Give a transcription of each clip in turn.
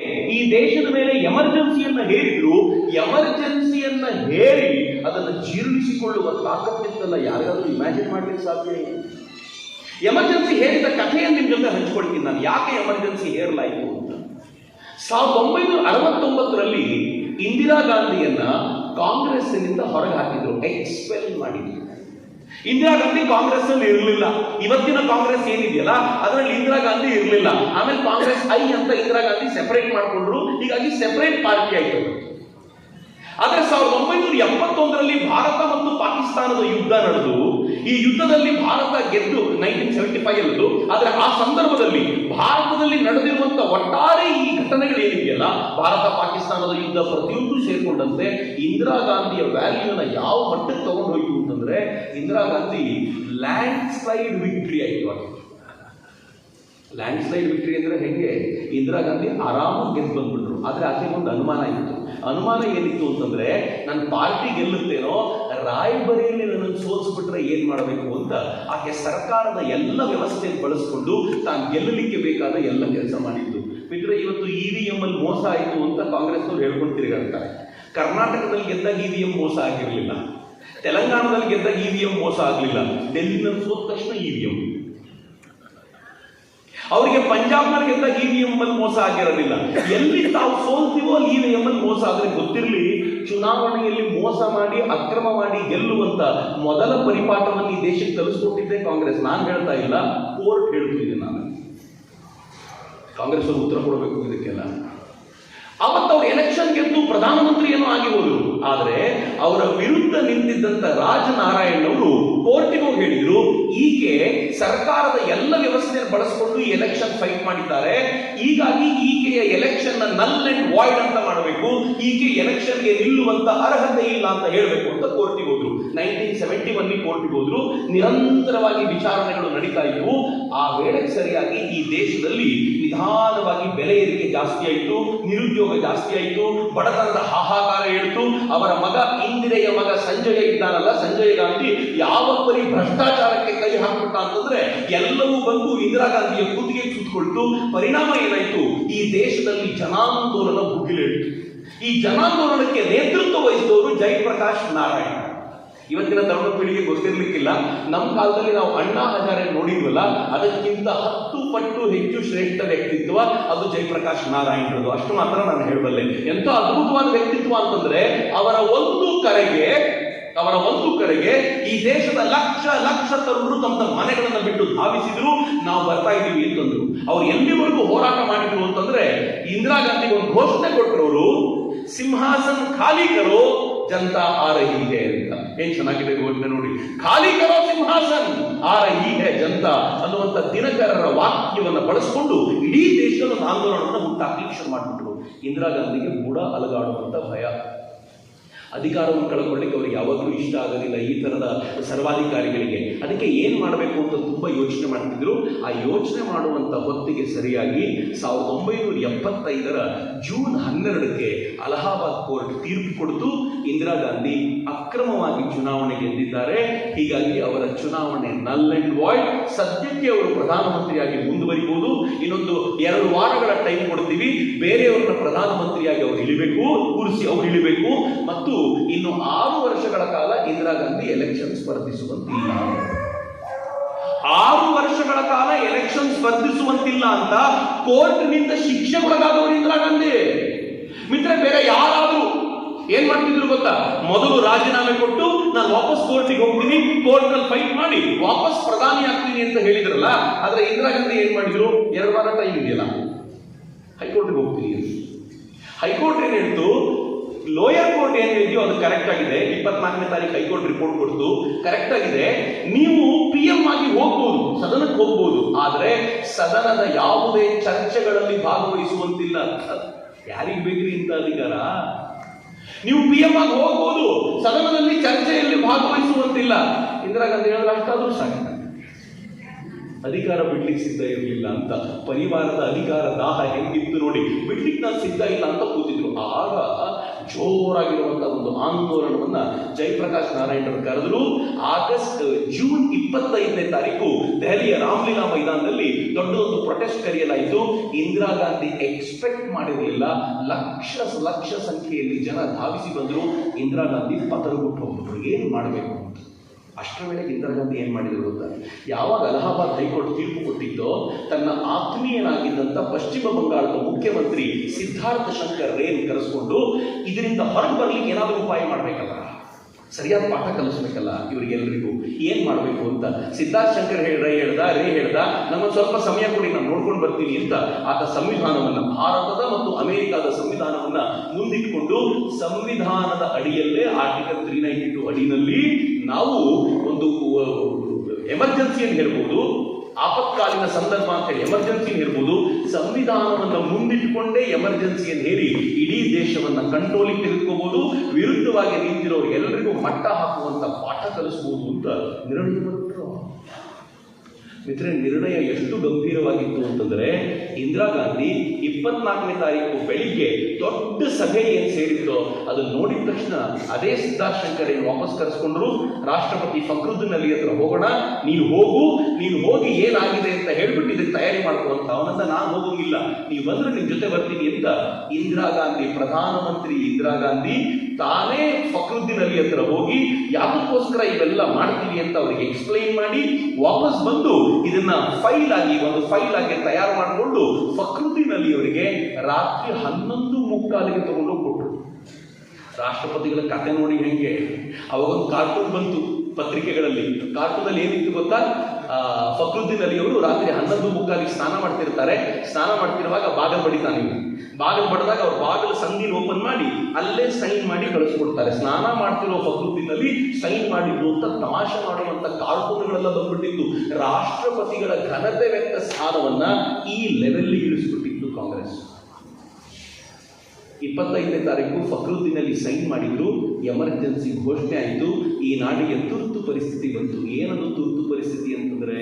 ಈ ದೇಶದ ಮೇಲೆ ಎಮರ್ಜೆನ್ಸಿಯನ್ನ ಹೇರಿದ್ರು ಎಮರ್ಜೆನ್ಸಿಯನ್ನ ಹೇರಿ ಅದನ್ನು ಜೀರ್ಣಿಸಿಕೊಳ್ಳುವ ತಾಕತ್ತಿತ್ತಲ್ಲ ಯಾರಿಗಾದ್ರೂ ಇಮ್ಯಾಜಿನ್ ಮಾಡ್ಲಿಕ್ಕೆ ಸಾಧ್ಯ ಇದೆ ಎಮರ್ಜೆನ್ಸಿ ಹೇರಿದ ಕಥೆಯನ್ನು ನಿಮ್ಮ ಜೊತೆ ಹಂಚ್ಕೊಳ್ತೀನಿ ನಾನು. ಯಾಕೆ ಎಮರ್ಜೆನ್ಸಿ ಹೇರಲಾಯಿತು ಅಂತ. ಸಾವಿರದ ಒಂಬೈನೂರ ಅರವತ್ತೊಂಬತ್ತರಲ್ಲಿ ಇಂದಿರಾ ಗಾಂಧಿಯನ್ನ ಕಾಂಗ್ರೆಸ್ಸಿನಿಂದ ಹೊರಗೆ ಹಾಕಿದ್ರು, ಎಕ್ಸ್ಪೆಲ್ ಮಾಡಿದ್ರು. ಇಂದಿರಾ ಗಾಂಧಿ ಕಾಂಗ್ರೆಸ್ ಅಲ್ಲಿ ಇರಲಿಲ್ಲ. ಇವತ್ತಿನ ಕಾಂಗ್ರೆಸ್ ಏನಿದೆಯಲ್ಲ, ಅದರಲ್ಲಿ ಇಂದಿರಾ ಗಾಂಧಿ ಇರಲಿಲ್ಲ. ಆಮೇಲೆ ಕಾಂಗ್ರೆಸ್ ಐ ಅಂತ ಇಂದಿರಾ ಗಾಂಧಿ ಸೆಪರೇಟ್ ಮಾಡಿಕೊಂಡ್ರು. ಹೀಗಾಗಿ ಸೆಪರೇಟ್ ಪಾರ್ಟಿ ಆಯ್ತು. ಆದರೆ ಸಾವಿರದ ಒಂಬೈನೂರ ಎಪ್ಪತ್ತೊಂದರಲ್ಲಿ ಭಾರತ ಮತ್ತು ಪಾಕಿಸ್ತಾನದ ಯುದ್ಧ ನಡೆದು ಈ ಯುದ್ಧದಲ್ಲಿ ಭಾರತ ಗೆದ್ದು ನೈನ್ಟೀನ್ ಸೆವೆಂಟಿ ಫೈವ್ ಅಲ್ಲದು ಆದರೆ ಆ ಸಂದರ್ಭದಲ್ಲಿ ಭಾರತದಲ್ಲಿ ನಡೆದಿರುವಂತ ಒಟ್ಟಾರೆ ಈ ಘಟನೆಗಳು ಏನಿದೆಯಲ್ಲ, ಭಾರತ ಪಾಕಿಸ್ತಾನದ ಯುದ್ಧ ಪ್ರತಿಯೊಂದು ಸೇರಿಕೊಂಡಂತೆ ಇಂದಿರಾ ಗಾಂಧಿಯ ವ್ಯಾಲ್ಯೂನ ಯಾವ ಮಟ್ಟಕ್ಕೆ ತಗೊಂಡು ಹೋಯ್ತು ಅಂತಂದ್ರೆ, Indira Gandhi landslide victory ಆಯಿತು ಲ್ಯಾಂಡ್ ಸ್ಲೈಡ್ ವಿಕ್ಟ್ರಿ ಅಂದ್ರೆ ಹೆಂಗೆ? ಇಂದಿರಾ ಗಾಂಧಿ ಆರಾಮಾಗಿ ಗೆದ್ದು ಬಂದ್ಬಿಟ್ರು, ಆದ್ರೆ ಅದಕ್ಕೆ ಒಂದು ಅನುಮಾನ ಇತ್ತು. ಅನುಮಾನ ಏನಿತ್ತು ಅಂತಂದ್ರೆ, ನನ್ನ ಪಾರ್ಟಿ ಗೆಲ್ಲುತ್ತೇನೋ ರಾಯಬರಿಯಲ್ಲಿ ನನ್ನನ್ನು ಸೋಲಿಸ್ಬಿಟ್ರೆ ಏನ್ ಮಾಡಬೇಕು ಅಂತ ಆಕೆ ಸರ್ಕಾರದ ಎಲ್ಲ ವ್ಯವಸ್ಥೆಯನ್ನು ಬಳಸಿಕೊಂಡು ತಾನು ಗೆಲ್ಲಲಿಕ್ಕೆ ಬೇಕಾದ ಎಲ್ಲ ಕೆಲಸ ಮಾಡಿದ್ದು. ಬಿಟ್ಟರೆ ಇವತ್ತು ಇ ವಿ ಎಂ ಅಲ್ಲಿ ಮೋಸ ಆಯಿತು ಅಂತ ಕಾಂಗ್ರೆಸ್ನವ್ರು ಹೇಳ್ಕೊಂಡು ತಿರುಗಾಡ್ತಾರೆ. ಕರ್ನಾಟಕದಲ್ಲಿ ಗೆದ್ದಾಗ ಇ ವಿ ಎಂ ಮೋಸ ಆಗಿರಲಿಲ್ಲ. ತೆಲಂಗಾಣದಲ್ಲಿ ಗೆದ್ದಾಗ ಇ ವಿ ಎಂ ಮೋಸ ಆಗಲಿಲ್ಲ. ಡೆಲ್ಲಿನಲ್ಲಿ ಸೋತ ತಕ್ಷಣ ಇ ವಿ ಎಂ. ಅವರಿಗೆ ಪಂಜಾಬ್ನಲ್ಲಿ ಗೆದ್ದಾಗ ಇ ವಿ ಎಂ ಅಲ್ಲಿ ಮೋಸ ಆಗಿರಲಿಲ್ಲ. ಎಲ್ಲಿ ತಾವು ಸೋಲ್ತೀವೋ ಅಲ್ಲಿ ಇ ವಿ ಎಂ ಅಲ್ಲಿ ಮೋಸ ಆದ್ರೆ ಗೊತ್ತಿರಲಿ. ಚುನಾವಣೆಯಲ್ಲಿ ಮೋಸ ಮಾಡಿ, ಅಕ್ರಮ ಮಾಡಿ ಗೆಲ್ಲುವಂತ ಮೊದಲ ಪರಿಪಾಠವನ್ನು ಈ ದೇಶಕ್ಕೆ ಕಲಿಸ್ಕೊಟ್ಟಿದ್ದೆ ಕಾಂಗ್ರೆಸ್. ನಾನು ಹೇಳ್ತಾ ಇಲ್ಲ, ಕೋರ್ಟ್ ಹೇಳ್ತಿದ್ದೆ ನಾನು. ಕಾಂಗ್ರೆಸ್ ಉತ್ತರ ಕೊಡಬೇಕು ಇದಕ್ಕೆಲ್ಲ. ಅವತ್ತು ಅವ್ರು ಎಲೆಕ್ಷನ್ ಗೆದ್ದು ಪ್ರಧಾನಮಂತ್ರಿಯನ್ನು ಆಗಿ ಆದರೆ, ಅವರ ವಿರುದ್ಧ ನಿಂತಿದ್ದಂತ ರಾಜನಾರಾಯಣ್ ಅವರು ಕೋರ್ಟಿಗೆ ಹೇಳಿದ್ರು, ಈಕೆ ಸರ್ಕಾರದ ಎಲ್ಲ ವ್ಯವಸ್ಥೆಯನ್ನು ಬಳಸಿಕೊಂಡು ಈ ಎಲೆಕ್ಷನ್ ಫೈಟ್ ಮಾಡಿದ್ದಾರೆ. ಹೀಗಾಗಿ ಈಕೆಯ ಎಲೆಕ್ಷನ್ ನಲ್ ಅಂಡ್ ವಾಯ್ಡ್ ಅಂತ ಮಾಡಬೇಕು. ಈಕೆ ಎಲೆಕ್ಷನ್ಗೆ ನಿಲ್ಲುವಂತ ಅರ್ಹತೆ ಇಲ್ಲ ಅಂತ ಹೇಳಬೇಕು ಅಂತ ಕೋರ್ಟಿಗೆ ಹೋದ್ರು. ನೈನ್ಟೀನ್ ಸೆವೆಂಟಿ ಒನ್ ಕೋರ್ಟಿಗೆ ಹೋದ್ರು. ನಿರಂತರವಾಗಿ ವಿಚಾರಣೆಗಳು ನಡೀತಾ ಇದ್ವು. ಆ ವೇಳೆಗೆ ಸರಿಯಾಗಿ ಈ ದೇಶದಲ್ಲಿ ನಿಧಾನವಾಗಿ ಬೆಲೆ ಏರಿಕೆ ಜಾಸ್ತಿ ಆಯಿತು, ನಿರುದ್ಯೋಗ ಜಾಸ್ತಿ ಆಯಿತು, ಬಡತನದ ಹಾಹಾಕಾರ ಹೇಳ್ತು ಅವರ ಮಗ ಇಂದಿರೆಯ ಮಗ ಸಂಜಯ ಇದ್ದಾನಲ್ಲ, ಸಂಜಯ್ ಗಾಂಧಿ ಯಾವ ಪರಿ ಭ್ರಷ್ಟಾಚಾರಕ್ಕೆ ಕೈ ಹಾಕ್ಬಿಟ್ಟ ಅಂತಂದ್ರೆ ಎಲ್ಲವೂ ಬಂದು ಇಂದಿರಾ ಗಾಂಧಿಯ ಕೂತಿಗೆ ಕೂತ್ಕೊಳ್ತು. ಪರಿಣಾಮ ಏನಾಯ್ತು? ಈ ದೇಶದಲ್ಲಿ ಜನಾಂದೋಲನ ಭುಗಿಲೇಳಿತು ಈ ಜನಾಂದೋಲನಕ್ಕೆ ನೇತೃತ್ವ ವಹಿಸಿದವರು ಜಯಪ್ರಕಾಶ್ ನಾರಾಯಣ. ಇವತ್ತಿನ ತರುಣ ಪೀಳಿಗೆ ಗೊತ್ತಿರ್ಲಿಕ್ಕಿಲ್ಲ. ನಮ್ಮ ಕಾಲದಲ್ಲಿ ನಾವು ಅಣ್ಣಾ ಹಜಾರೆ ನೋಡಿದ್ವಲ್ಲ, ಅದಕ್ಕಿಂತ ಹತ್ತು ಪಟ್ಟು ಹೆಚ್ಚು ಶ್ರೇಷ್ಠ ವ್ಯಕ್ತಿತ್ವ ಅದು ಜಯಪ್ರಕಾಶ್ ನಾರಾಯಣರದು ಅಷ್ಟು ಮಾತ್ರ ನಾನು ಹೇಳಬಲ್ಲೆ. ಎಂತ ಅದ್ಭುತವಾದ ವ್ಯಕ್ತಿತ್ವ ಅಂತಂದ್ರೆ, ಅವರ ಒಂದು ಕರೆಗೆ, ಅವರ ಒಂದು ಕರೆಗೆ ಈ ದೇಶದ ಲಕ್ಷ ಲಕ್ಷ ತರುಣರು ತಮ್ಮ ಮನೆಗಳನ್ನು ಬಿಟ್ಟು ಧಾವಿಸಿದ್ರು, ನಾವು ಬರ್ತಾ ಇದ್ದೀವಿ ಅಂತಂದ್ರು. ಅವ್ರು ಎಲ್ಲಿವರೆಗೂ ಹೋರಾಟ ಮಾಡಿದ್ರು ಅಂತಂದ್ರೆ, ಇಂದಿರಾ ಗಾಂಧಿಗೆ ಒಂದು ಘೋಷಣೆ ಕೊಟ್ಟರು ಸಿಂಹಾಸನ ಖಾಲಿ ಜನತಾ ಆರಹಿ ರಹಿ ಹೇ ಅಂತ. ಏನ್ ಚೆನ್ನಾಗಿದೆ ಘೋಷಣೆ ನೋಡಿ. ಖಾಲಿ ಕರೋ ಸಿಂಹಾಸನ್ ಆ ಹೇ ಜನತಾ ಅನ್ನುವಂತ ದಿನಕರರ ವಾಕ್ಯವನ್ನು ಬಳಸಿಕೊಂಡು ಇಡೀ ದೇಶದ ಒಂದು ಆಂದೋಲನವನ್ನು ಹುಟ್ಟಾಕ್ಲಿಕ್ಕೆ ಶುರು ಮಾಡಿಬಿಟ್ರು. ಇಂದಿರಾ ಗಾಂಧಿಗೆ ಕೂಡ ಅಲಗಾಡುವಂಥ ಭಯ. ಅಧಿಕಾರವನ್ನು ಕಳ್ಕೊಳ್ಳಿಕ್ಕೆ ಅವ್ರಿಗೆ ಯಾವಾಗಲೂ ಇಷ್ಟ ಆಗೋದಿಲ್ಲ ಈ ಥರದ ಸರ್ವಾಧಿಕಾರಿಗಳಿಗೆ. ಅದಕ್ಕೆ ಏನು ಮಾಡಬೇಕು ಅಂತ ತುಂಬ ಯೋಚನೆ ಮಾಡ್ತಿದ್ರು. ಆ ಯೋಚನೆ ಮಾಡುವಂಥ ಹೊತ್ತಿಗೆ ಸರಿಯಾಗಿ ಸಾವಿರದ ಒಂಬೈನೂರ ಎಪ್ಪತ್ತೈದರ ಜೂನ್ ಹನ್ನೆರಡಕ್ಕೆ ಅಲಹಾಬಾದ್ ಕೋರ್ಟ್ ತೀರ್ಪು ಕೊಡ್ತು. ಇಂದಿರಾ ಗಾಂಧಿ ಅಕ್ರಮವಾಗಿ ಚುನಾವಣೆ ಗೆದ್ದಿದ್ದಾರೆ. ಹೀಗಾಗಿ ಅವರ ಚುನಾವಣೆ ನಲ್ ಅಂಡ್ ವಾಯ್ಡ್ ಸದ್ಯಕ್ಕೆ ಅವರು ಪ್ರಧಾನಮಂತ್ರಿಯಾಗಿ ಮುಂದುವರಿಬಹುದು ಇನ್ನೊಂದು ಎರಡು ವಾರಗಳ ಟೈಮ್ ಕೊಡ್ತೀವಿ. ಬೇರೆಯವರನ್ನ ಪ್ರಧಾನಮಂತ್ರಿಯಾಗಿ ಅವರು ಇಳಿಬೇಕು, ಕೂರಿಸಿ ಅವರು ಇಳಿಬೇಕು. ಮತ್ತು ಇನ್ನು ಆರು ವರ್ಷಗಳ ಕಾಲ ಇಂದಿರಾ ಗಾಂಧಿ ಎಲೆಕ್ಷನ್ ಸ್ಪರ್ಧಿಸುವಂತಿಲ್ಲ. ಆರು ವರ್ಷಗಳ ಕಾಲ ಎಲೆಕ್ಷನ್ ಸ್ಪರ್ಧಿಸುವಂತಿಲ್ಲ ಅಂತ ಕೋರ್ಟ್ನಿಂದ ಶಿಕ್ಷೆಗೊಳಗಾದವರು ಇಂದಿರಾ ಗಾಂಧಿ. ಮಿತ್ರ ಬೇರೆ ಯಾರಾದ್ರೂ ಏನ್ ಮಾಡ್ತಿದ್ರು ಗೊತ್ತಾ? ಮೊದಲು ರಾಜೀನಾಮೆ ಕೊಟ್ಟು, ನಾನು ವಾಪಸ್ ಕೋರ್ಟಿಗೆ ಹೋಗ್ತೀನಿ ಕೋರ್ಟ್ನಲ್ಲಿ ಫೈಟ್ ಮಾಡಿ, ವಾಪಸ್ ಪ್ರಧಾನಿ ಆಗ್ತೀನಿ ಅಂತ ಹೇಳಿದ್ರಲ್ಲ, ಆದ್ರೆ ಇಂದಿರಾ ಗಾಂಧಿ ಏನ್ ಮಾಡಿದ್ರು? ಎರಡು ವಾರ ಟೈಮ್ ಇದೆಯಲ್ಲ. ಹೈಕೋರ್ಟ್ಗೆ ಹೋಗ್ತೀನಿ. ಹೈಕೋರ್ಟ್ ಏನ್ ಹೇಳ್ತು? ಲೋಯರ್ ಕೋರ್ಟ್ ಏನ್ ಹೇಳಿದ್ಯೋ ಅದು ಕರೆಕ್ಟ್ ಆಗಿದೆ. ಇಪ್ಪತ್ನಾಲ್ಕನೇ ತಾರೀಕು ಹೈಕೋರ್ಟ್ ರಿಪೋರ್ಟ್ ಕೊಡ್ತು. ಕರೆಕ್ಟ್ ಆಗಿದೆ. ನೀವು ಪಿ ಎಂ ಆಗಿ ಹೋಗ್ಬೋದು, ಸದನಕ್ಕೆ ಹೋಗ್ಬೋದು, ಆದ್ರೆ ಸದನದ ಯಾವುದೇ ಚರ್ಚೆಗಳಲ್ಲಿ ಭಾಗವಹಿಸುವಂತಿಲ್ಲ. ಯಾರಿಗೆ ಬೇಕ್ರಿ ಇಂಥ ಅಧಿಕಾರ? ನೀವು ಪಿ ಎಂ ಆಗಿ ಹೋಗ್ಬೋದು, ಸದನದಲ್ಲಿ ಚರ್ಚೆಯಲ್ಲಿ ಭಾಗವಹಿಸುವಂತಿಲ್ಲ. ಇಂದಿರಾ ಗಾಂಧಿ ಹೇಳಿದ್ರೆ ಅಷ್ಟಾದ್ರೂ ಸಾಕು. ಅಧಿಕಾರ ಬಿಡ್ಲಿಕ್ಕೆ ಸಿದ್ಧ ಇರಲಿಲ್ಲ ಅಂತ. ಪರಿವಾರದ ಅಧಿಕಾರ ದಾಹ ಹೆಂಗಿತ್ತು ನೋಡಿ, ಬಿಡ್ಲಿಕ್ಕೆ ನಾನು ಸಿದ್ಧ ಇಲ್ಲ ಅಂತ ಕೂತಿದ್ರು. ಆಗ ಜೋರಾಗಿರುವಂತಹ ಒಂದು ಆಂದೋಲನವನ್ನ ಜಯಪ್ರಕಾಶ್ ನಾರಾಯಣರು ಕರೆದರು. ಆಗಸ್ಟ್, ಜೂನ್ ಇಪ್ಪತ್ತೈದನೇ ತಾರೀಕು ದೆಹಲಿಯ ರಾಮ್ಲೀಲಾ ಮೈದಾನದಲ್ಲಿ ದೊಡ್ಡ ಒಂದು ಪ್ರೊಟೆಸ್ಟ್ ಕರೆಯಲಾಯಿತು. ಇಂದಿರಾ ಗಾಂಧಿ ಎಕ್ಸ್ಪೆಕ್ಟ್ ಮಾಡಿರಲಿಲ್ಲ. ಲಕ್ಷ ಲಕ್ಷ ಸಂಖ್ಯೆಯಲ್ಲಿ ಜನ ಧಾವಿಸಿ ಬಂದರು. ಇಂದಿರಾ ಗಾಂಧಿ ಹೋಗ್ಬಿಟ್ರು ಏನು ಮಾಡಬೇಕು? ಅಷ್ಟರ ವೇಳೆಗೆ ಏನು ಮಾಡಿದರು ಅಂತ ಯಾವಾಗ ಅಲಹಾಬಾದ್ ಹೈಕೋರ್ಟ್ ತೀರ್ಪು ಕೊಟ್ಟಿದ್ದೋ, ತನ್ನ ಆತ್ಮೀಯನಾಗಿದ್ದಂಥ ಪಶ್ಚಿಮ ಬಂಗಾಳದ ಮುಖ್ಯಮಂತ್ರಿ ಸಿದ್ಧಾರ್ಥ ಶಂಕರ್ ರೇನ್ ಕರೆಸ್ಕೊಂಡು ಇದರಿಂದ ಹೊರಗೆ ಬರಲಿಕ್ಕೆ ಏನಾದರೂ ಉಪಾಯ ಮಾಡಬೇಕಲ್ಲ? ಸರಿಯಾದ ಪಾಠ ಕಲಿಸ್ಬೇಕಲ್ಲ ಇವರಿಗೆಲ್ಲರಿಗೂ ಏನು ಮಾಡಬೇಕು ಅಂತ? ಸಿದ್ಧಾರ್ಥ ಶಂಕರ್ ಹೇಳ್ರೆ ಹೇಳ್ದ, ರೇ ಹೇಳ್ದ ನಮಗೆ ಸ್ವಲ್ಪ ಸಮಯ ಕೊಡಿ, ನಾನು ನೋಡ್ಕೊಂಡು ಬರ್ತೀನಿ ಅಂತ ಆತ ಸಂವಿಧಾನವನ್ನು, ಭಾರತದ ಮತ್ತು ಅಮೆರಿಕದ ಸಂವಿಧಾನವನ್ನ ಮುಂದಿಟ್ಕೊಂಡು ಸಂವಿಧಾನದ ಅಡಿಯಲ್ಲೇ ಆರ್ಟಿಕಲ್ ತ್ರೀ ನೈಂಟಿ ಟು ಅಡಿನಲ್ಲಿ ನಾವು ಒಂದು ಎಮರ್ಜೆನ್ಸಿಯನ್ನು ಹೇಳ್ಬೋದು, ಆಪತ್ಕಾಲೀನ ಸಂದರ್ಭ ಅಂತ ಹೇಳಿ ಎಮರ್ಜೆನ್ಸಿ ಇರ್ಬೋದು ಸಂವಿಧಾನವನ್ನು ಮುಂದಿಟ್ಟುಕೊಂಡೇ ಎಮರ್ಜೆನ್ಸಿಯನ್ನು ಹೇರಿ ಇಡೀ ದೇಶವನ್ನು ಕಂಟ್ರೋಲಿಗೆ ತೆಗೆದುಕೋಬಹುದು ವಿರುದ್ಧವಾಗಿ ನಿಂತಿರೋರು ಎಲ್ಲರಿಗೂ ಮಟ್ಟ ಹಾಕುವಂತ ಪಾಠ ಕಲಿಸಬಹುದು ಅಂತ ನಿರ್ಣಯ ಮಿತ್ರ ನಿರ್ಣಯ ಎಷ್ಟು ಗಂಭೀರವಾಗಿತ್ತು ಅಂತಂದ್ರೆ ಇಂದಿರಾ ಗಾಂಧಿ ಇಪ್ಪತ್ನಾಲ್ಕನೇ ತಾರೀಕು ಬೆಳಿಗ್ಗೆ ದೊಡ್ಡ ಸಭೆ ಏನು ಸೇರಿತ್ತೋ ಅದನ್ನ ನೋಡಿದ ತಕ್ಷಣ ಅದೇ ಸಿದ್ಧಾರ್ಥ ಶಂಕರ್ ಏನು ವಾಪಸ್ ಕರೆಸ್ಕೊಂಡ್ರು? ರಾಷ್ಟ್ರಪತಿ ಫಕ್ರುದ್ದೀನ್ ಅಲಿ ಹತ್ರ ಹೋಗೋಣ, ನೀನು ಹೋಗು, ನೀನು ಹೋಗಿ ಏನಾಗಿದೆ ಅಂತ ಹೇಳ್ಬಿಟ್ಟು ಇದಕ್ಕೆ ತಯಾರಿ ಮಾಡ್ಕೊಂತ ಅಂತ ಅವನಂದ ನಾನು ಹೋಗೋಂಗಿಲ್ಲ ನೀವು ಬಂದ್ರೆ ನಿಮ್ಮ ಜೊತೆ ಬರ್ತೀನಿ ಅಂತ ಇಂದಿರಾ ಗಾಂಧಿ, ಪ್ರಧಾನಮಂತ್ರಿ ಇಂದಿರಾ ಗಾಂಧಿ ತಾನೇ ಫಕ್ರುದ್ದೀನ್ ಅಲಿ ಹತ್ರ ಹೋಗಿ ಯಾವಕ್ಕೋಸ್ಕರ ಇವೆಲ್ಲ ಮಾಡ್ತೀವಿ ಅಂತ ಅವರಿಗೆ ಎಕ್ಸ್ಪ್ಲೈನ್ ಮಾಡಿ ವಾಪಸ್ ಬಂದು ಇದನ್ನ ಫೈಲ್ ಆಗಿ, ಒಂದು ಫೈಲ್ ಆಗಿ ತಯಾರು ಮಾಡಿಕೊಂಡು ಫಕ್ರುದ್ದೀನ್ ಅಲಿ ಅವರಿಗೆ ರಾತ್ರಿ ಹನ್ನೊಂದು ಮುಕ್ಕಾಲಿಗೆ ತಗೊಂಡು ಕೊಟ್ಟರು ರಾಷ್ಟ್ರಪತಿಗಳ ಕತೆ ನೋಡಿ ಹೆಂಗೆ, ಅವಾಗೊಂದು ಕಾರ್ಟೂನ್ ಬಂತು. ಪತ್ರಿಕೆಗಳಲ್ಲಿ, ಕಾರ್ಟೂನಲ್ಲಿ ಏನಿತ್ತು ಗೊತ್ತಾ? ಫಕ್ರುದ್ದೀನ್ ಅಲಿ ಅವರು ರಾತ್ರಿ ಹನ್ನೊಂದು ಮುಕ್ಕಾಲಿಗೆ ಸ್ನಾನ ಮಾಡ್ತಿರ್ತಾರೆ. ಸ್ನಾನ ಮಾಡ್ತಿರುವಾಗ ಬಾಗಲ್ ಬಡಿತಾನೆ. ಬಾಗಲ್ ಬಡಿದಾಗ ಅವ್ರು ಬಾಗಲ್ ಸಂದಿನ ಓಪನ್ ಮಾಡಿ ಅಲ್ಲೇ ಸೈನ್ ಮಾಡಿ ಕಳಿಸ್ಕೊಡ್ತಾರೆ. ಸ್ನಾನ ಮಾಡ್ತಿರೋ ಫಕ್ರುದ್ದೀನ್ ಅಲಿ ಸೈನ್ ಮಾಡಿದ್ದು ಅಂತ ತಮಾಷೆ ಮಾಡುವಂತ ಕಾರ್ಟೂನ್ಗಳೆಲ್ಲ ಬಂದ್ಬಿಟ್ಟಿತ್ತು. ರಾಷ್ಟ್ರಪತಿಗಳ ಘನತೆ ವ್ಯಕ್ತ ಸ್ಥಾನವನ್ನ ಈ ಲೆವೆಲ್ಗೆ ಇಳಿಸ್ಬಿಟ್ಟಿತ್ತು ಕಾಂಗ್ರೆಸ್. ಇಪ್ಪತ್ತೈದನೇ ತಾರೀಕು ಫಕ್ರುದ್ದೀನಲ್ಲಿ ಸೈನ್ ಮಾಡಿದ್ರು. ಎಮರ್ಜೆನ್ಸಿ ಘೋಷಣೆ ಆಯಿತು. ಈ ನಾಡಿಗೆ ಪರಿಸ್ಥಿತಿ ಬಂತು. ಏನದು ತುರ್ತು ಪರಿಸ್ಥಿತಿ ಅಂತಂದ್ರೆ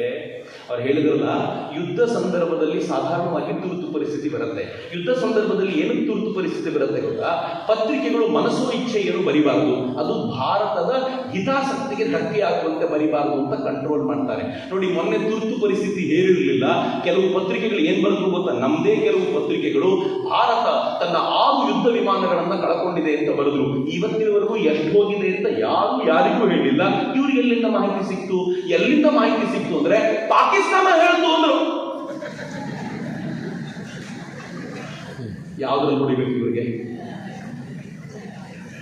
ಅವ್ರು ಹೇಳಿದ್ರಲ್ಲ, ಯುದ್ಧ ಸಂದರ್ಭದಲ್ಲಿ ಸಾಧಾರಣವಾಗಿ ತುರ್ತು ಪರಿಸ್ಥಿತಿ ಬರುತ್ತೆ. ಯುದ್ಧ ಸಂದರ್ಭದಲ್ಲಿ ಏನು ತುರ್ತು ಪರಿಸ್ಥಿತಿ ಬರುತ್ತೆ ಗೊತ್ತಾ? ಪತ್ರಿಕೆಗಳು ಮನಸ್ಸು ಇಚ್ಛೆ ಏನು ಬರಿಬಾರದು. ಅದು ಭಾರತದ ಹಿತಾಸಕ್ತಿಗೆ ಧಕ್ಕೆ ಆಗುವಂತೆ ಬರಿಬಾರದು ಅಂತ ಕಂಟ್ರೋಲ್ ಮಾಡ್ತಾರೆ. ನೋಡಿ, ಮೊನ್ನೆ ತುರ್ತು ಪರಿಸ್ಥಿತಿ ಹೇರಿರಲಿಲ್ಲ. ಕೆಲವು ಪತ್ರಿಕೆಗಳು ಏನು ಬರೆದ್ರು ಗೊತ್ತಾ? ನಮ್ದೇ ಕೆಲವು ಪತ್ರಿಕೆಗಳು ಭಾರತ ತನ್ನ ಆರು ಯುದ್ಧ ವಿಮಾನಗಳನ್ನು ಕಳ್ಕೊಂಡಿದೆ ಅಂತ ಬರೆದ್ರು. ಇವತ್ತಿನವರೆಗೂ ಎಷ್ಟು ಹೋಗಿದೆ ಅಂತ ಯಾರು ಯಾರಿಗೂ ಹೇಳಿಲ್ಲ. ಇವ್ರಿಗೆ ಎಲ್ಲಿಂದ ಮಾಹಿತಿ ಸಿಕ್ತು? ಎಲ್ಲಿಂದ ಮಾಹಿತಿ ಸಿಕ್ತು ಅಂದ್ರೆ ಪಾಕಿಸ್ತಾನ ಹೇಳ್ತು ಅಂದ್ರು. ಯಾವ್ದ್ರಲ್ಲಿ ಹೊಡಿಬೇಕು ಇವರಿಗೆ?